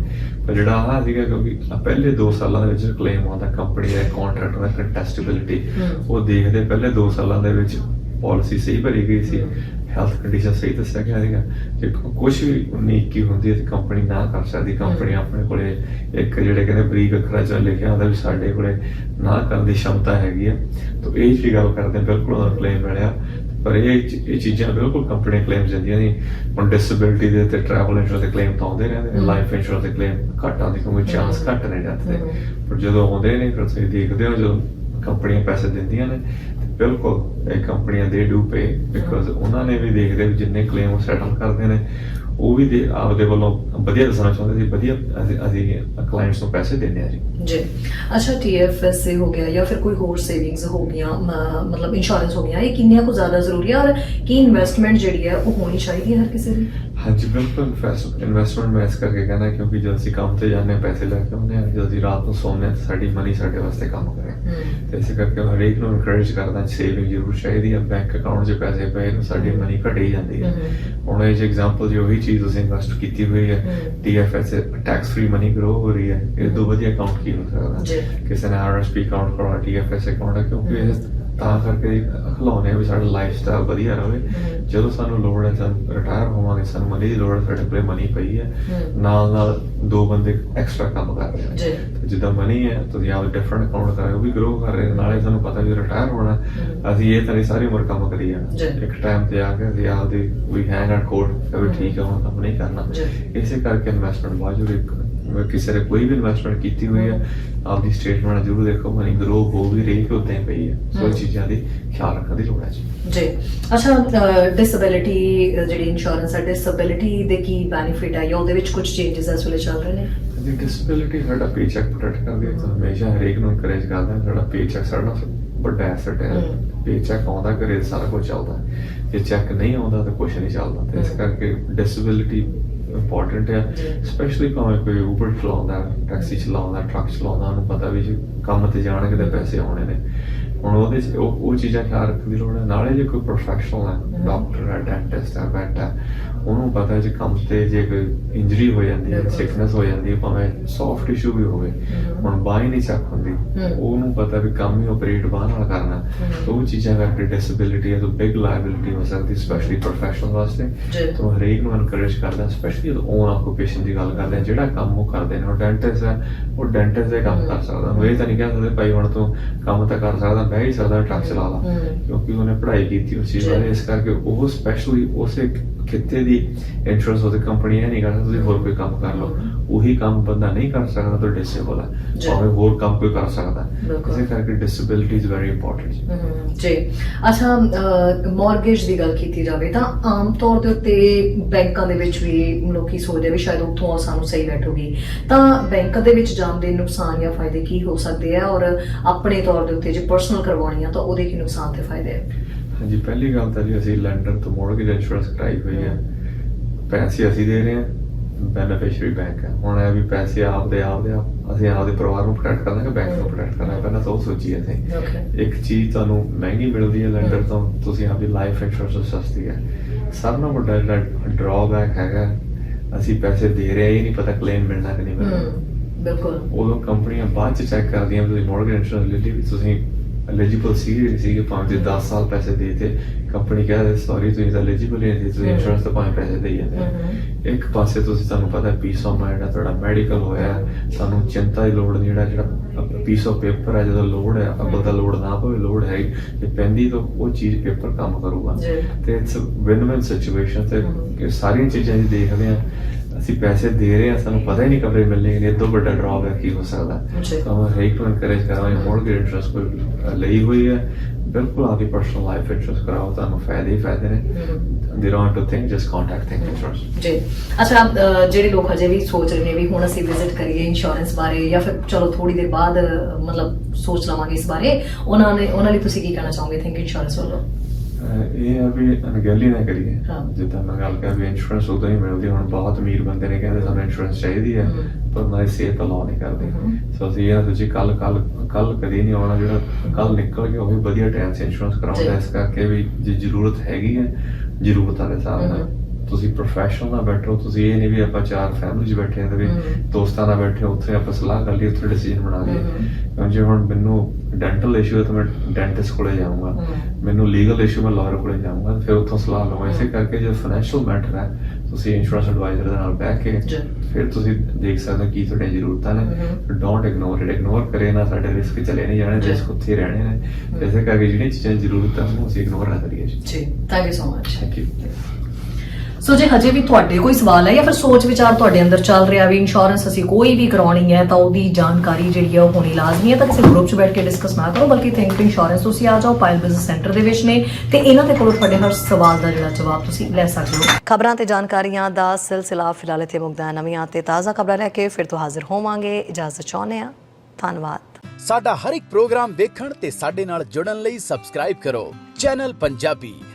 S2: ਪਰ ਜਿਹੜਾ ਆਹ ਸੀਗਾ ਕਿਉਂਕਿ ਪਹਿਲੇ 2 ਸਾਲਾਂ ਦੇ ਵਿੱਚ ਕਲੇਮ ਆਉਂਦਾ ਕੰਪਨੀ ਦਾ ਕੰਟਰੈਕਟ ਦਾ ਕੰਟੈਸਟੇਬਿਲਿਟੀ। ਉਹ ਦੇਖਦੇ ਪਹਿਲੇ 2 ਸਾਲਾਂ ਦੇ ਵਿੱਚ ਪਾਲਿਸੀ ਸਹੀ ਭਰੀ ਗਈ ਸੀ ਹੈਲਥ ਕੰਡੀਸ਼ਨ ਸਹੀ ਦੱਸਿਆ ਗਿਆ ਸੀਗਾ ਜੇ ਕੁਝ ਵੀ 19 21 ਹੁੰਦੀ ਹੈ ਤੇ ਕੰਪਨੀ ਨਾ ਕਰ ਸਕਦੀ ਕੰਪਨੀ ਆਪਣੇ ਕੋਲੇ ਇੱਕ ਜਿਹੜੇ ਕਹਿੰਦੇ ਬਰੀਕ ਅੱਖਰਾਂ 'ਚ ਲਿਖਿਆ ਹੁੰਦਾ ਵੀ ਸਾਡੇ ਕੋਲੇ ਨਾ ਕਰਨ ਦੀ ਸ਼ਮਤਾ ਹੈਗੀ ਆ ਤਾਂ ਇਹ ਜਿਹੜੀ ਗੱਲ ਕਰਦੇ ਬਿਲਕੁਲ ਉਹਦਾ ਕਲੇਮ ਮਿਲਿਆ ਪਰ ਇਹ ਇਹ ਚੀਜ਼ਾਂ ਬਿਲਕੁਲ ਕੰਪਨੀ ਕਲੇਮ ਦਿੰਦੀਆਂ ਨਹੀਂ ਹੁਣ ਡਿਸੇਬਿਲਿਟੀ ਦੇ ਤੇ ਟਰੈਵਲ ਇੰਸ਼ੋਰੈਂਸ ਦੇ ਕਲੇਮ ਤਾਂ ਆਉਂਦੇ ਰਹਿੰਦੇ ਨੇ। ਲਾਈਫ ਇੰਸ਼ੋਰੈਂਸ ਦੇ ਕਲੇਮ ਘੱਟ ਆਉਂਦੇ ਕਿਉਂਕਿ ਚਾਂਸ। ਘੱਟ ਨੇ ਡੈਥ ਦੇ
S3: ਹਮ।
S2: ਪਰ ਜਦੋਂ ਆਉਂਦੇ ਨੇ ਫਿਰ ਤੁਸੀਂ ਦੇਖਦੇ ਹੋ ਜਦੋਂ ਕੰਪਨੀਆਂ ਪੈਸੇ ਦਿੰਦੀਆਂ ਨੇ ਬਿਲਕੁਲ ਇਹ ਕੰਪਨੀਆਂ ਦੇ ਡੂ ਪੇ ਬਿਕਾਜ਼ ਉਹਨਾਂ ਨੇ ਵੀ ਦੇਖਦੇ ਵੀ ਜਿੰਨੇ ਕਲੇਮ ਉਹ ਸੈਟਲ ਕਰਦੇ ਨੇ ਉਹ ਵੀ ਦੇ ਆਪਦੇ ਵੱਲੋਂ ਵਧੀਆ ਦੱਸਣਾ ਚਾਹੁੰਦੇ ਸੀ ਵਧੀਆ ਅਸੀਂ ਅਸੀਂ ਕਲਾਇੰਟਸ ਨੂੰ ਪੈਸੇ ਦਿੰਦੇ ਆ ਜੀ।
S3: ਜੀ। ਅੱਛਾ ਟੀਐਫਐਸਏ ਹੋ ਗਿਆ ਜਾਂ ਫਿਰ ਕੋਈ ਹੋਰ ਸੇਵਿੰਗਸ ਹੋ ਗਈਆਂ ਮਤਲਬ ਇੰਸ਼ੋਰੈਂਸ ਹੋ ਗਿਆ ਇਹ ਕਿੰਨੀਆਂ ਕੁ ਜ਼ਿਆਦਾ ਜ਼ਰੂਰੀ ਹੈ ਔਰ ਕੀ ਇਨਵੈਸਟਮੈਂਟ ਜਿਹੜੀ ਹੈ ਉਹ ਹੋਣੀ ਚਾਹੀਦੀ ਹੈ ਹਰ ਕਿਸੇ ਦੀ?
S2: ਹਾਂਜੀ ਬਿਲਕੁਲ ਇਨਵੈਸਟਮੈਂਟ ਮੈਂ ਇਸ ਕਰਕੇ ਕਹਿੰਦਾ ਕਿਉਂਕਿ ਜਦੋਂ ਅਸੀਂ ਕੰਮ ਤੇ ਜਾਂਦੇ ਪੈਸੇ ਲੈ ਕੇ ਆਉਂਦੇ ਹਾਂ ਜਦੋਂ ਅਸੀਂ ਰਾਤ ਨੂੰ ਸੌਂਦੇ ਹਾਂ ਸਾਡੀ ਮਨੀ ਸਾਡੇ ਵਾਸਤੇ ਕੰਮ ਕਰੇ ਤੇ ਇਸੇ ਕਰਕੇ ਮੈਂ ਹਰੇਕ ਨੂੰ ਇਨਕਰੇਜ ਕਰਦਾ ਸੇਵਿੰਗ ਜ਼ਰੂਰ ਚਾਹੀਦੀ ਹੈ ਬੈਂਕ ਅਕਾਊਂਟ 'ਚ ਪੈਸੇ ਪਏ ਨੂੰ ਸਾਡੀ। ਮਨੀ ਘਟੀ ਜਾਂਦੀ ਹੈ। ਹੁਣ ਇਹ ਐਗਜ਼ਾਮਪਲ ਜੋ ਉਹੀ ਚੀਜ਼ ਤੁਸੀਂ ਇਨਵੈਸਟ ਕੀਤੀ ਹੋਈ ਹੈ। TFS tax free money grow ਹੋ ਰਹੀ ਹੈ ਇਹ ਤੋਂ ਵਧੀਆ ਅਕਾਊਂਟ ਕੀ ਹੋ ਸਕਦਾ। ਕਿਸੇ ਨੇ RSP ਅਕਾਊਂਟ ਕਰਵਾ TFS ਅਕਾਊਂਟ ਕਿਉਂਕਿ ਇਹ ਤਾਂ ਕਰਕੇ ਖਿਲਾਉਣੇ ਵੀ ਸਾਡਾ ਲਾਈਫ ਸਟਾਈਲ ਵਧੀਆ ਰਹੇ। ਜਦੋਂ ਸਾਨੂੰ ਲੋੜ ਹੈ ਸਾਨੂੰ ਰਿਟਾਇਰ ਹੋਵਾਂਗੇ ਸਾਨੂੰ ਮਨੀ ਦੀ ਲੋੜ ਹੈ ਸਾਡੇ ਕੋਲੇ ਮਨੀ ਪਈ ਹੈ। ਨਾਲ ਨਾਲ ਦੋ ਬੰਦੇ ਐਕਸਟਰਾ ਕੰਮ ਕਰ ਰਹੇ। ਨੇ ਜਿੱਦਾਂ ਮਨੀ ਹੈ ਤੁਸੀਂ ਆਪ ਡਿਫਰੈਂਟ ਅਕਾਊਂਟ ਕਰ ਰਹੇ ਹੋ ਉਹ ਵੀ ਗਰੋ ਕਰ ਰਹੇ। ਨਾਲੇ ਸਾਨੂੰ ਪਤਾ ਵੀ ਰਿਟਾਇਰ ਹੋਣਾ। ਅਸੀਂ ਇਹ ਤਾਂ ਨਹੀਂ ਸਾਰੀ ਉਮਰ ਕੰਮ ਕਰੀ। ਜਾਣਾ ਇੱਕ ਟਾਈਮ ਤੇ ਆ ਕੇ ਅਸੀਂ ਆਪਦੀ ਵੀ ਹੈਂਗ ਆਊਟ ਕੋਡ ਵੀ ਠੀਕ ਹੈ ਹੁਣ ਕੰਮ ਨਹੀਂ ਕਰਨਾ। ਇਸੇ ਕਰਕੇ ਇਨਵੈਸਟਮੈਂਟ ਵਾਜੂ ਇੱਕ ਕਿਸੇ ਨੇ ਕੋਈ ਵੀ ਇਨਵੈਸਟਮੈਂਟ ਕੀਤੀ ਹੋਈ ਹੈ ਆਪਦੀ ਸਟੇਟਮੈਂਟ ਜ਼ਰੂਰ ਦੇਖੋ ਮਨੀ ਗਰੋ ਹੋ ਵੀ ਰਹੀ ਕਿ ਉਦਾਂ ਹੀ ਪਈ ਹੈ। ਸੋ ਇਹ। ਚੀਜ਼ਾਂ ਦੀ ਖਿਆਲ ਰੱਖਣ ਦੀ ਲੋੜ ਹੈ ਜੀ।
S3: ਜੀ। ਅੱਛਾ ਡਿਸੇਬਿਲਿਟੀ ਜਿਹੜੀ ਇੰਸ਼ੋਰੈਂਸ ਹੈ ਡਿਸੇਬਿਲਿਟੀ ਦੇ ਕੀ ਬੈਨੀਫਿਟ ਹੈ ਜਾਂ ਉਹਦੇ ਵਿੱਚ ਕੁਝ ਚੇਂਜਸ ਇਸ ਵੇਲੇ ਚੱਲ ਰਹੇ ਨੇ?
S2: ਦੀ ਡਿਸੇਬਿਲਿਟੀ ਸਾਡਾ ਪੇਚੈਕ ਪ੍ਰੋਟੈਕਟ ਕਰਦੀ ਹੈ ਹਮੇਸ਼ਾ ਹਰੇਕ ਨੂੰ ਇਨਕਰੇਜ ਕਰਦਾ ਹਾਂ ਸਾਡਾ ਪੇਚੈਕ ਸਾਡਾ ਵੱਡਾ ਐਸੈਟ ਹੈ।
S3: ਹਮ।
S2: ਪੇ ਚੈੱਕ ਆਉਂਦਾ ਘਰੇ ਸਾਰਾ ਕੁਝ ਚੱਲਦਾ ਜੇ ਚੈੱਕ ਨਹੀਂ ਆਉਂਦਾ ਤਾਂ ਕੁਝ ਨਹੀਂ ਚੱਲਦਾ। ਤੇ ਇਸ। ਕਰਕੇ ਡਿਸੇਬਿਲਿਟੀ ਇੰਪੋਰਟੈਂਟ ਹੈ। ਸਪੈਸ਼ਲੀ ਭਾਵੇਂ ਕੋਈ ਉਬਰ ਚਲਾਉਂਦਾ ਟੈਕਸੀ ਚਲਾਉਂਦਾ ਟਰੱਕ ਚਲਾਉਂਦਾ ਉਹਨੂੰ ਪਤਾ ਵੀ ਜੇ ਕੰਮ ਤੇ ਜਾਣਗੇ ਤਾਂ ਪੈਸੇ ਆਉਣੇ ਨੇ ਹੁਣ ਉਹਦੇ 'ਚ ਉਹ ਉਹ ਚੀਜ਼ਾਂ ਖਿਆਲ ਰੱਖਣ ਦੀ ਲੋੜ ਹੈ ਨਾਲੇ ਜੇ ਕੋਈ ਪ੍ਰੋਫੈਸ਼ਨਲ ਹੈ। ਡਾਕਟਰ ਹੈ ਡੈਂਟਿਸਟ ਹੈ ਵੈਟ ਹੈ ਉਹਨੂੰ ਪਤਾ ਜੇ ਕੰਮ ਤੇ ਜੇ ਕੋਈ ਇੰਜਰੀ ਹੋ ਜਾਂਦੀ ਹੈ। ਸਿਕਨੈਸ ਹੋ ਜਾਂਦੀ ਹੈ ਭਾਵੇਂ ਸੌਫਟ ਇਸ਼ੂ ਵੀ ਹੋਵੇ। ਹੁਣ ਬਾਹ ਨਹੀਂ ਚੱਕ ਹੁੰਦੀ। ਉਹਨੂੰ ਪਤਾ ਵੀ ਕੰਮ ਹੀ ਆਪਰੇਟ ਬਾਹ ਨਾਲ ਕਰਨਾ ਉਹ ਚੀਜ਼ਾਂ ਕਰਕੇ ਡਿਸੇਬਿਲਿਟੀ ਹੈ ਤਾਂ ਬਿਗ ਲਾਇਬਿਲਿਟੀ ਹੋ ਸਕਦੀ ਸਪੈਸ਼ਲੀ ਪ੍ਰੋਫੈਸ਼ਨਲ ਵਾਸਤੇ। ਤਾਂ ਹਰੇਕ ਨੂੰ ਐਨਕਰੇਜ ਕਰਦਾ ਸਪੈਸ਼ਲੀ ਜਦੋਂ ਓਨ ਆਕੂਪੇਸ਼ਨ ਦੀ ਗੱਲ ਕਰਦੇ ਜਿਹੜਾ ਕੰਮ ਉਹ ਕਰਦੇ ਨੇ ਉਹ ਡੈਂਟਿਸਟ ਹੈ ਉਹ ਡੈਂਟਿਸਟ ਦੇ ਕੰਮ। ਕਰ ਸਕਦਾ ਇਹ ਤਾਂ ਨਹੀਂ ਕਹਿ ਸਕਦੇ ਭਾਈ ਹੁਣ ਤੂੰ ਕੰਮ ਤਾਂ ਕਰ ਸਕਦਾ ਬਹਿ ਹੀ ਸਕਦਾ ਟਰੱਕ ਚਲਾ ਲਾ। ਕਿਉਂਕਿ ਉਹਨੇ ਪੜ੍ਹਾਈ ਕੀਤੀ ਉਸ ਚੀਜ਼। ਬਾਰੇ ਇਸ ਕਰਕੇ ਉਹ ਸਪੈਸ਼ਲੀ ਉਸੇ ਖਿੱਤੇ ਦੀ ਇੰਸ਼ੋਰੈਂਸ ਉਹਦੀ ਕੰਪਨੀ ਨਹੀਂ ਕਰਦਾ ਤੁਸੀਂ ਹੋਰ ਕੋਈ ਕੰਮ ਕਰ ਲਓ। ਉਹੀ ਕੰਮ ਬੰਦਾ ਨਹੀਂ ਕਰ ਸਕਦਾ ਤਾਂ ਡਿਸੇਬਲ ਹੈ। ਭਾਵੇਂ ਹੋਰ ਕੰਮ ਕੋਈ ਕਰ ਸਕਦਾ। ਇਸੇ ਕਰਕੇ ਡਿਸੇਬਿਲਿਟੀ ਇਜ਼ ਵੈਰੀ ਇੰਪੋਰਟੈਂਟ
S3: ਜੀ। ਅੱਛਾ ਮਾਰਗੇਜ ਦੀ ਗੱਲ ਕੀਤੀ ਜਾਵੇ ਤਾਂ ਆਮ ਤੌਰ ਦੇ ਉੱਤੇ ਬੈਂਕਾਂ ਦੇ ਵਿੱਚ ਵੀ ਲੋਕੀ ਸੋਚਦੇ ਵੀ ਸ਼ਾਇਦ ਉੱਥੋਂ ਸਾਨੂੰ ਸਹੀ ਬੈਠੂਗੀ ਤਾਂ ਬੈਂਕ ਦੇ ਵਿੱਚ ਜਾਣ ਦੇ ਨੁਕਸਾਨ ਜਾਂ ਫਾਇਦੇ ਕੀ ਹੋ ਸਕਦੇ ਆ? ਔਰ ਆਪਣੇ ਤੌਰ ਦੇ ਉੱਤੇ ਜੇ ਪਰਸਨਲ ਕਰਵਾਉਣੀ ਆ ਤਾਂ ਉਹਦੇ ਕੀ ਨੁਕਸਾਨ ਤੇ ਫਾਇਦੇ ਆ?
S2: ਹਾਂਜੀ ਪਹਿਲੀ ਗੱਲ ਤਾਂ ਜੀ ਅਸੀਂ ਲੈਂਡਰ ਤੋਂ ਮੋਰਗੇਜ ਇੰਸ਼ੋਰੈਂਸ ਕਰਾਈ ਹੋਈ ਹੈ। ਪੈਸੇ ਅਸੀਂ ਦੇ ਰਹੇ ਹਾਂ ਬੈਨੀਫੀਸ਼ੀਅਰੀ ਬੈਂਕ ਹੈ। ਹੁਣ ਇਹ ਵੀ ਪੈਸੇ ਆਪਦੇ ਆਪਦੇ ਆਪ ਅਸੀਂ ਆਪਦੇ ਪਰਿਵਾਰ ਨੂੰ ਪ੍ਰੋਟੈਕਟ ਕਰਨਾ ਕਿ ਬੈਂਕ ਨੂੰ ਪ੍ਰੋਟੈਕਟ ਕਰਨਾ ਪਹਿਲਾਂ ਤਾਂ ਉਹ ਸੋਚੀਏ ਅਸੀਂ। ਇੱਕ ਚੀਜ਼ ਤੁਹਾਨੂੰ ਮਹਿੰਗੀ ਮਿਲਦੀ ਹੈ
S3: ਹਮ।
S2: ਤੋਂ ਤੁਸੀਂ ਆਪਦੀ ਲਾਈਫ ਇੰਸ਼ੋਰੈਂਸ ਸਸਤੀ ਹੈ। ਸਭ ਨਾਲੋਂ ਵੱਡਾ ਜਿਹੜਾ ਡਰਾਬੈਕ ਹੈਗਾ ਅਸੀਂ ਪੈਸੇ ਦੇ ਰਹੇ ਹਾਂ, ਨਹੀਂ ਪਤਾ ਕਲੇਮ ਮਿਲਣਾ ਕਿ ਨਹੀਂ ਮਿਲਣਾ।
S3: ਬਿਲਕੁਲ।
S2: ਉਦੋਂ ਕੰਪਨੀਆਂ ਬਾਅਦ ਚ ਚੈੱਕ ਕਰਦੀਆਂ ਤੁਸੀਂ ਮਾਰਗੇਜ ਇੰਸ਼ੋਰੈਂਸ ਲੈ ਲਈ ਤੁਸੀਂ ਸੀਗੇ ਭਾਵੇਂ ਜੇ 10 ਸਾਲ ਪੈਸੇ ਦੇ ਤੇ ਕੰਪਨੀ ਕਹਿੰਦੇ ਸੌਰੀ ਤੁਸੀਂ ਤਾਂ ਐਲੀਜੀਬਲ ਨਹੀਂ ਸੀ ਤੁਸੀਂ
S3: ਹਮ।
S2: ਇੰਸ਼ੋਰੈਂਸ ਤਾਂ ਭਾਵੇਂ ਪੈਸੇ ਦੇ ਹੀ ਜਾਂਦੇ। ਇੱਕ ਪਾਸੇ ਤੁਸੀਂ ਤੁਹਾਨੂੰ ਪਤਾ ਪੀਸ ਆਫ ਮਾਈਂਡ ਹੈ ਤੁਹਾਡਾ ਮੈਡੀਕਲ ਹੋਇਆ ਸਾਨੂੰ ਚਿੰਤਾ ਦੀ ਲੋੜ ਨਹੀਂ ਜਿਹੜਾ ਜਿਹੜਾ ਪੀਸ ਆਫ ਪੇਪਰ ਹੈ ਜਦੋਂ ਲੋਡ ਹੈ ਅੱਬਲ ਤਾਂ ਲੋਡ ਨਾ ਪਵੇ ਲੋਡ ਹੈ ਜੇ ਪੈਂਦੀ ਤਾਂ ਉਹ ਚੀਜ਼ ਪੇਪਰ ਕੰਮ ਕਰੂਗਾ। ਤੇ ਇਟਸ ਵਿਨ ਵਿਨ ਸਿਚੁਏਸ਼ਨ ਤੇ ਸਾਰੀਆਂ ਚੀਜ਼ਾਂ ਜੀ ਦੇਖਦੇ ਆ ਅਸੀਂ ਪੈਸੇ ਦੇ ਰਹੇ ਆ ਸਾਨੂੰ ਪਤਾ ਹੀ ਨਹੀਂ ਕਬਰੇ ਮਿਲਣੇ ਨੇ ਇਦੋਂ ਵੱਡਾ ਡਰਾਪ ਹੈ ਕੀ ਹੋ ਸਕਦਾ। ਤਾਂ ਮੈਂ ਹਰੇਕ ਨੂੰ encourage ਕਰਾਂਗਾ ਮੋਰਗੇਜ ਇੰਟਰਸਟ ਕੋਈ ਲਈ ਹੋਈ ਹੈ ਬਿਲਕੁਲ ਆਪਦੀ ਪਰਸਨਲ ਲਾਈਫ ਇੰਸ਼ੋਰੈਂਸ ਕਰਾਓ ਤੁਹਾਨੂੰ ਫਾਇਦੇ ਹੀ ਫਾਇਦੇ ਨੇ। They don't to think just contact think insurance
S3: ਜੀ। ਅੱਛਾ ਜਿਹੜੇ ਲੋਕ ਹਜੇ ਵੀ ਸੋਚ ਰਹੇ ਨੇ ਵੀ ਹੁਣ ਅਸੀਂ ਵਿਜ਼ਿਟ ਕਰੀਏ ਇੰਸ਼ੋਰੈਂਸ ਬਾਰੇ ਜਾਂ ਫਿਰ ਚਲੋ ਥੋੜੀ ਦੇਰ ਬਾਅਦ ਮਤਲਬ ਸੋਚ ਲਵਾਂਗੇ ਇਸ ਬਾਰੇ ਉਹਨਾਂ ਨੇ ਉਹਨਾਂ ਲਈ ਤੁਸੀਂ ਕੀ ਕਹਿਣਾ ਚਾਹੋਗੇ? ਥਿੰਕ ਇੰਸ਼ੋਰੈਂਸ ਵੱਲੋਂ।
S2: ਇਹ ਆ ਵੀ ਅਣਗਹਿਲੀ ਨਾ ਕਰੀਏ। ਜਿੱਦਾਂ ਮੈਂ ਗੱਲ ਕਰ ਵੀ ਇੰਸ਼ੋਰੈਂਸ ਉਦੋਂ ਹੀ ਮਿਲਦੀ ਹੁਣ ਬਹੁਤ ਅਮੀਰ ਬੰਦੇ ਨੇ ਕਹਿੰਦੇ ਸਾਨੂੰ ਇੰਸ਼ੋਰੈਂਸ ਚਾਹੀਦੀ ਹੈ। ਪਰ ਦੀ ਸਿਹਤ ਅਲਾਉ ਨਹੀਂ ਕਰਦੇ। ਸੋ ਅਸੀਂ ਇਹ ਨਾ ਸੋਚੀ ਕੱਲ ਕੱਲ ਕੱਲ ਕਦੀ ਨਹੀਂ ਆਉਣਾ ਜਿਹੜਾ ਕੱਲ ਨਿਕਲ ਗਿਆ ਉਹ ਵੀ ਵਧੀਆ ਟਾਈਮ ਸੇ ਇੰਸ਼ੋਰੈਂਸ ਕਰਾਉਂਦਾ। ਇਸ ਕਰਕੇ ਵੀ ਜੇ ਜ਼ਰੂਰਤ ਹੈਗੀ ਹੈ ਜ਼ਰੂਰਤਾਂ ਦੇ ਹਿਸਾਬ ਨਾਲ। ਤੁਸੀਂ ਪ੍ਰੋਫੈਸ਼ਨਲ ਨਾਲ ਬੈਠੋ ਤੁਸੀਂ ਇਹ ਨਹੀਂ ਵੀ ਆਪਾਂ ਚਾਰ ਫੈਮਿਲੀ 'ਚ ਬੈਠੇ ਹਾਂ ਤੇ ਵੀ। ਦੋਸਤਾਂ ਨਾਲ ਬੈਠੇ ਉੱਥੇ ਆਪਾਂ ਸਲਾਹ ਕਰ ਲਈ ਉੱਥੇ ਡਿਸੀਜਨ ਬਣਾ ਲਈਏ। ਜੇ ਹੁਣ ਮੈਨੂੰ ਡੈਂਟਲ ਇਸ਼ੂ ਹੈ ਤਾਂ ਮੈਂ ਡੈਂਟਿਸਟ ਕੋਲੇ ਜਾਊਂਗਾ। ਮੈਨੂੰ ਲੀਗਲ ਇਸ਼ੂ ਮੈਂ ਲਾਇਰ ਕੋਲੇ ਜਾਊਂਗਾ ਫਿਰ ਉੱਥੋਂ ਸਲਾਹ ਲਵਾਂਗਾ ਇਸੇ। ਕਰਕੇ ਜੇ ਫਾਈਨੈਂਸ਼ੀਅਲ ਮੈਟਰ ਹੈ ਤੁਸੀਂ ਇੰਸ਼ੋਰੈਂਸ ਐਡਵਾਈਜ਼ਰ ਦੇ ਨਾਲ ਬਹਿ ਕੇ। ਫਿਰ ਤੁਸੀਂ ਦੇਖ ਸਕਦੇ ਹੋ ਕੀ ਤੁਹਾਡੀਆਂ ਜ਼ਰੂਰਤਾਂ ਨੇ। ਡੋਂਟ ਇਗਨੋਰ ਇਟ ਇਗਨੋਰ ਕਰੇ ਨਾ ਸਾਡੇ ਰਿਸਕ ਚਲੇ ਨਹੀਂ ਜਾਣੇ। ਰਿਸਕ ਉੱਥੇ ਰਹਿਣੇ ਨੇ। ਇਸੇ ਕਰਕੇ ਜਿਹੜੀਆਂ ਚੀਜ਼ਾਂ ਦੀ ਜ਼ਰੂਰਤ ਉਹਨੂੰ ਅਸੀਂ ਇਗਨੋਰ ਨਾ ਕਰੀਏ।
S3: ਜੀ। Thank you so much
S2: thank you
S3: so ਜੇ ਹਜੇ ਵੀ ਤੁਹਾਡੇ ਕੋਈ ਸਵਾਲ ਹੈ ਜਾਂ ਫਿਰ ਸੋਚ ਵਿਚਾਰ ਤੁਹਾਡੇ ਅੰਦਰ ਚੱਲ ਰਿਹਾ ਵੀ ਇੰਸ਼ੋਰੈਂਸ ਅਸੀਂ ਕੋਈ ਵੀ ਕਰਾਉਣੀ ਹੈ ਤਾਂ ਉਹਦੀ ਜਾਣਕਾਰੀ ਜਿਹੜੀ ਹੈ ਉਹ ਹੋਣੀ ਲਾਜ਼ਮੀ ਹੈ। ਤਾਂ ਕਿਸੇ ਗਰੁੱਪ 'ਚ ਬੈਠ ਕੇ ਡਿਸਕਸ ਨਾ ਕਰੋ ਬਲਕਿ ਥਿੰਕ ਇੰਸ਼ੋਰੈਂਸ ਤੁਸੀਂ ਆ ਜਾਓ ਪਾਇਲ ਬਿਜ਼ਨਸ ਸੈਂਟਰ ਦੇ ਵਿੱਚ ਨੇ। ਤੇ ਇਹਨਾਂ ਦੇ ਕੋਲੋਂ ਤੁਹਾਡੇ ਹਰ ਸਵਾਲ ਦਾ ਜਿਹੜਾ ਜਵਾਬ ਤੁਸੀਂ ਲੈ ਸਕਦੇ ਹੋ।
S1: ਖਬਰਾਂ ਤੇ ਜਾਣਕਾਰੀਆਂ ਦਾ ਸਿਲਸਿਲਾ ਫਿਲਹਾਲ ਇੱਥੇ ਮੁਕਦਾ ਨਵੀਆਂ ਤੇ ਤਾਜ਼ਾ ਖਬਰਾਂ ਲੈ ਕੇ ਫਿਰ ਤੋਂ ਹਾਜ਼ਰ ਹੋਵਾਂਗੇ। ਇਜਾਜ਼ਤ ਚਾਹੁੰਦੇ ਹਾਂ। ਧੰਨਵਾਦ।
S4: ਸਾਡਾ ਹਰ ਇੱਕ ਪ੍ਰੋਗਰਾਮ ਵੇਖਣ ਤੇ ਸਾਡੇ ਨਾਲ ਜੁੜਨ ਲਈ ਸਬਸਕ੍ਰਾਈਬ ਕਰੋ। ਚੈਨਲ ਪੰਜਾਬੀ।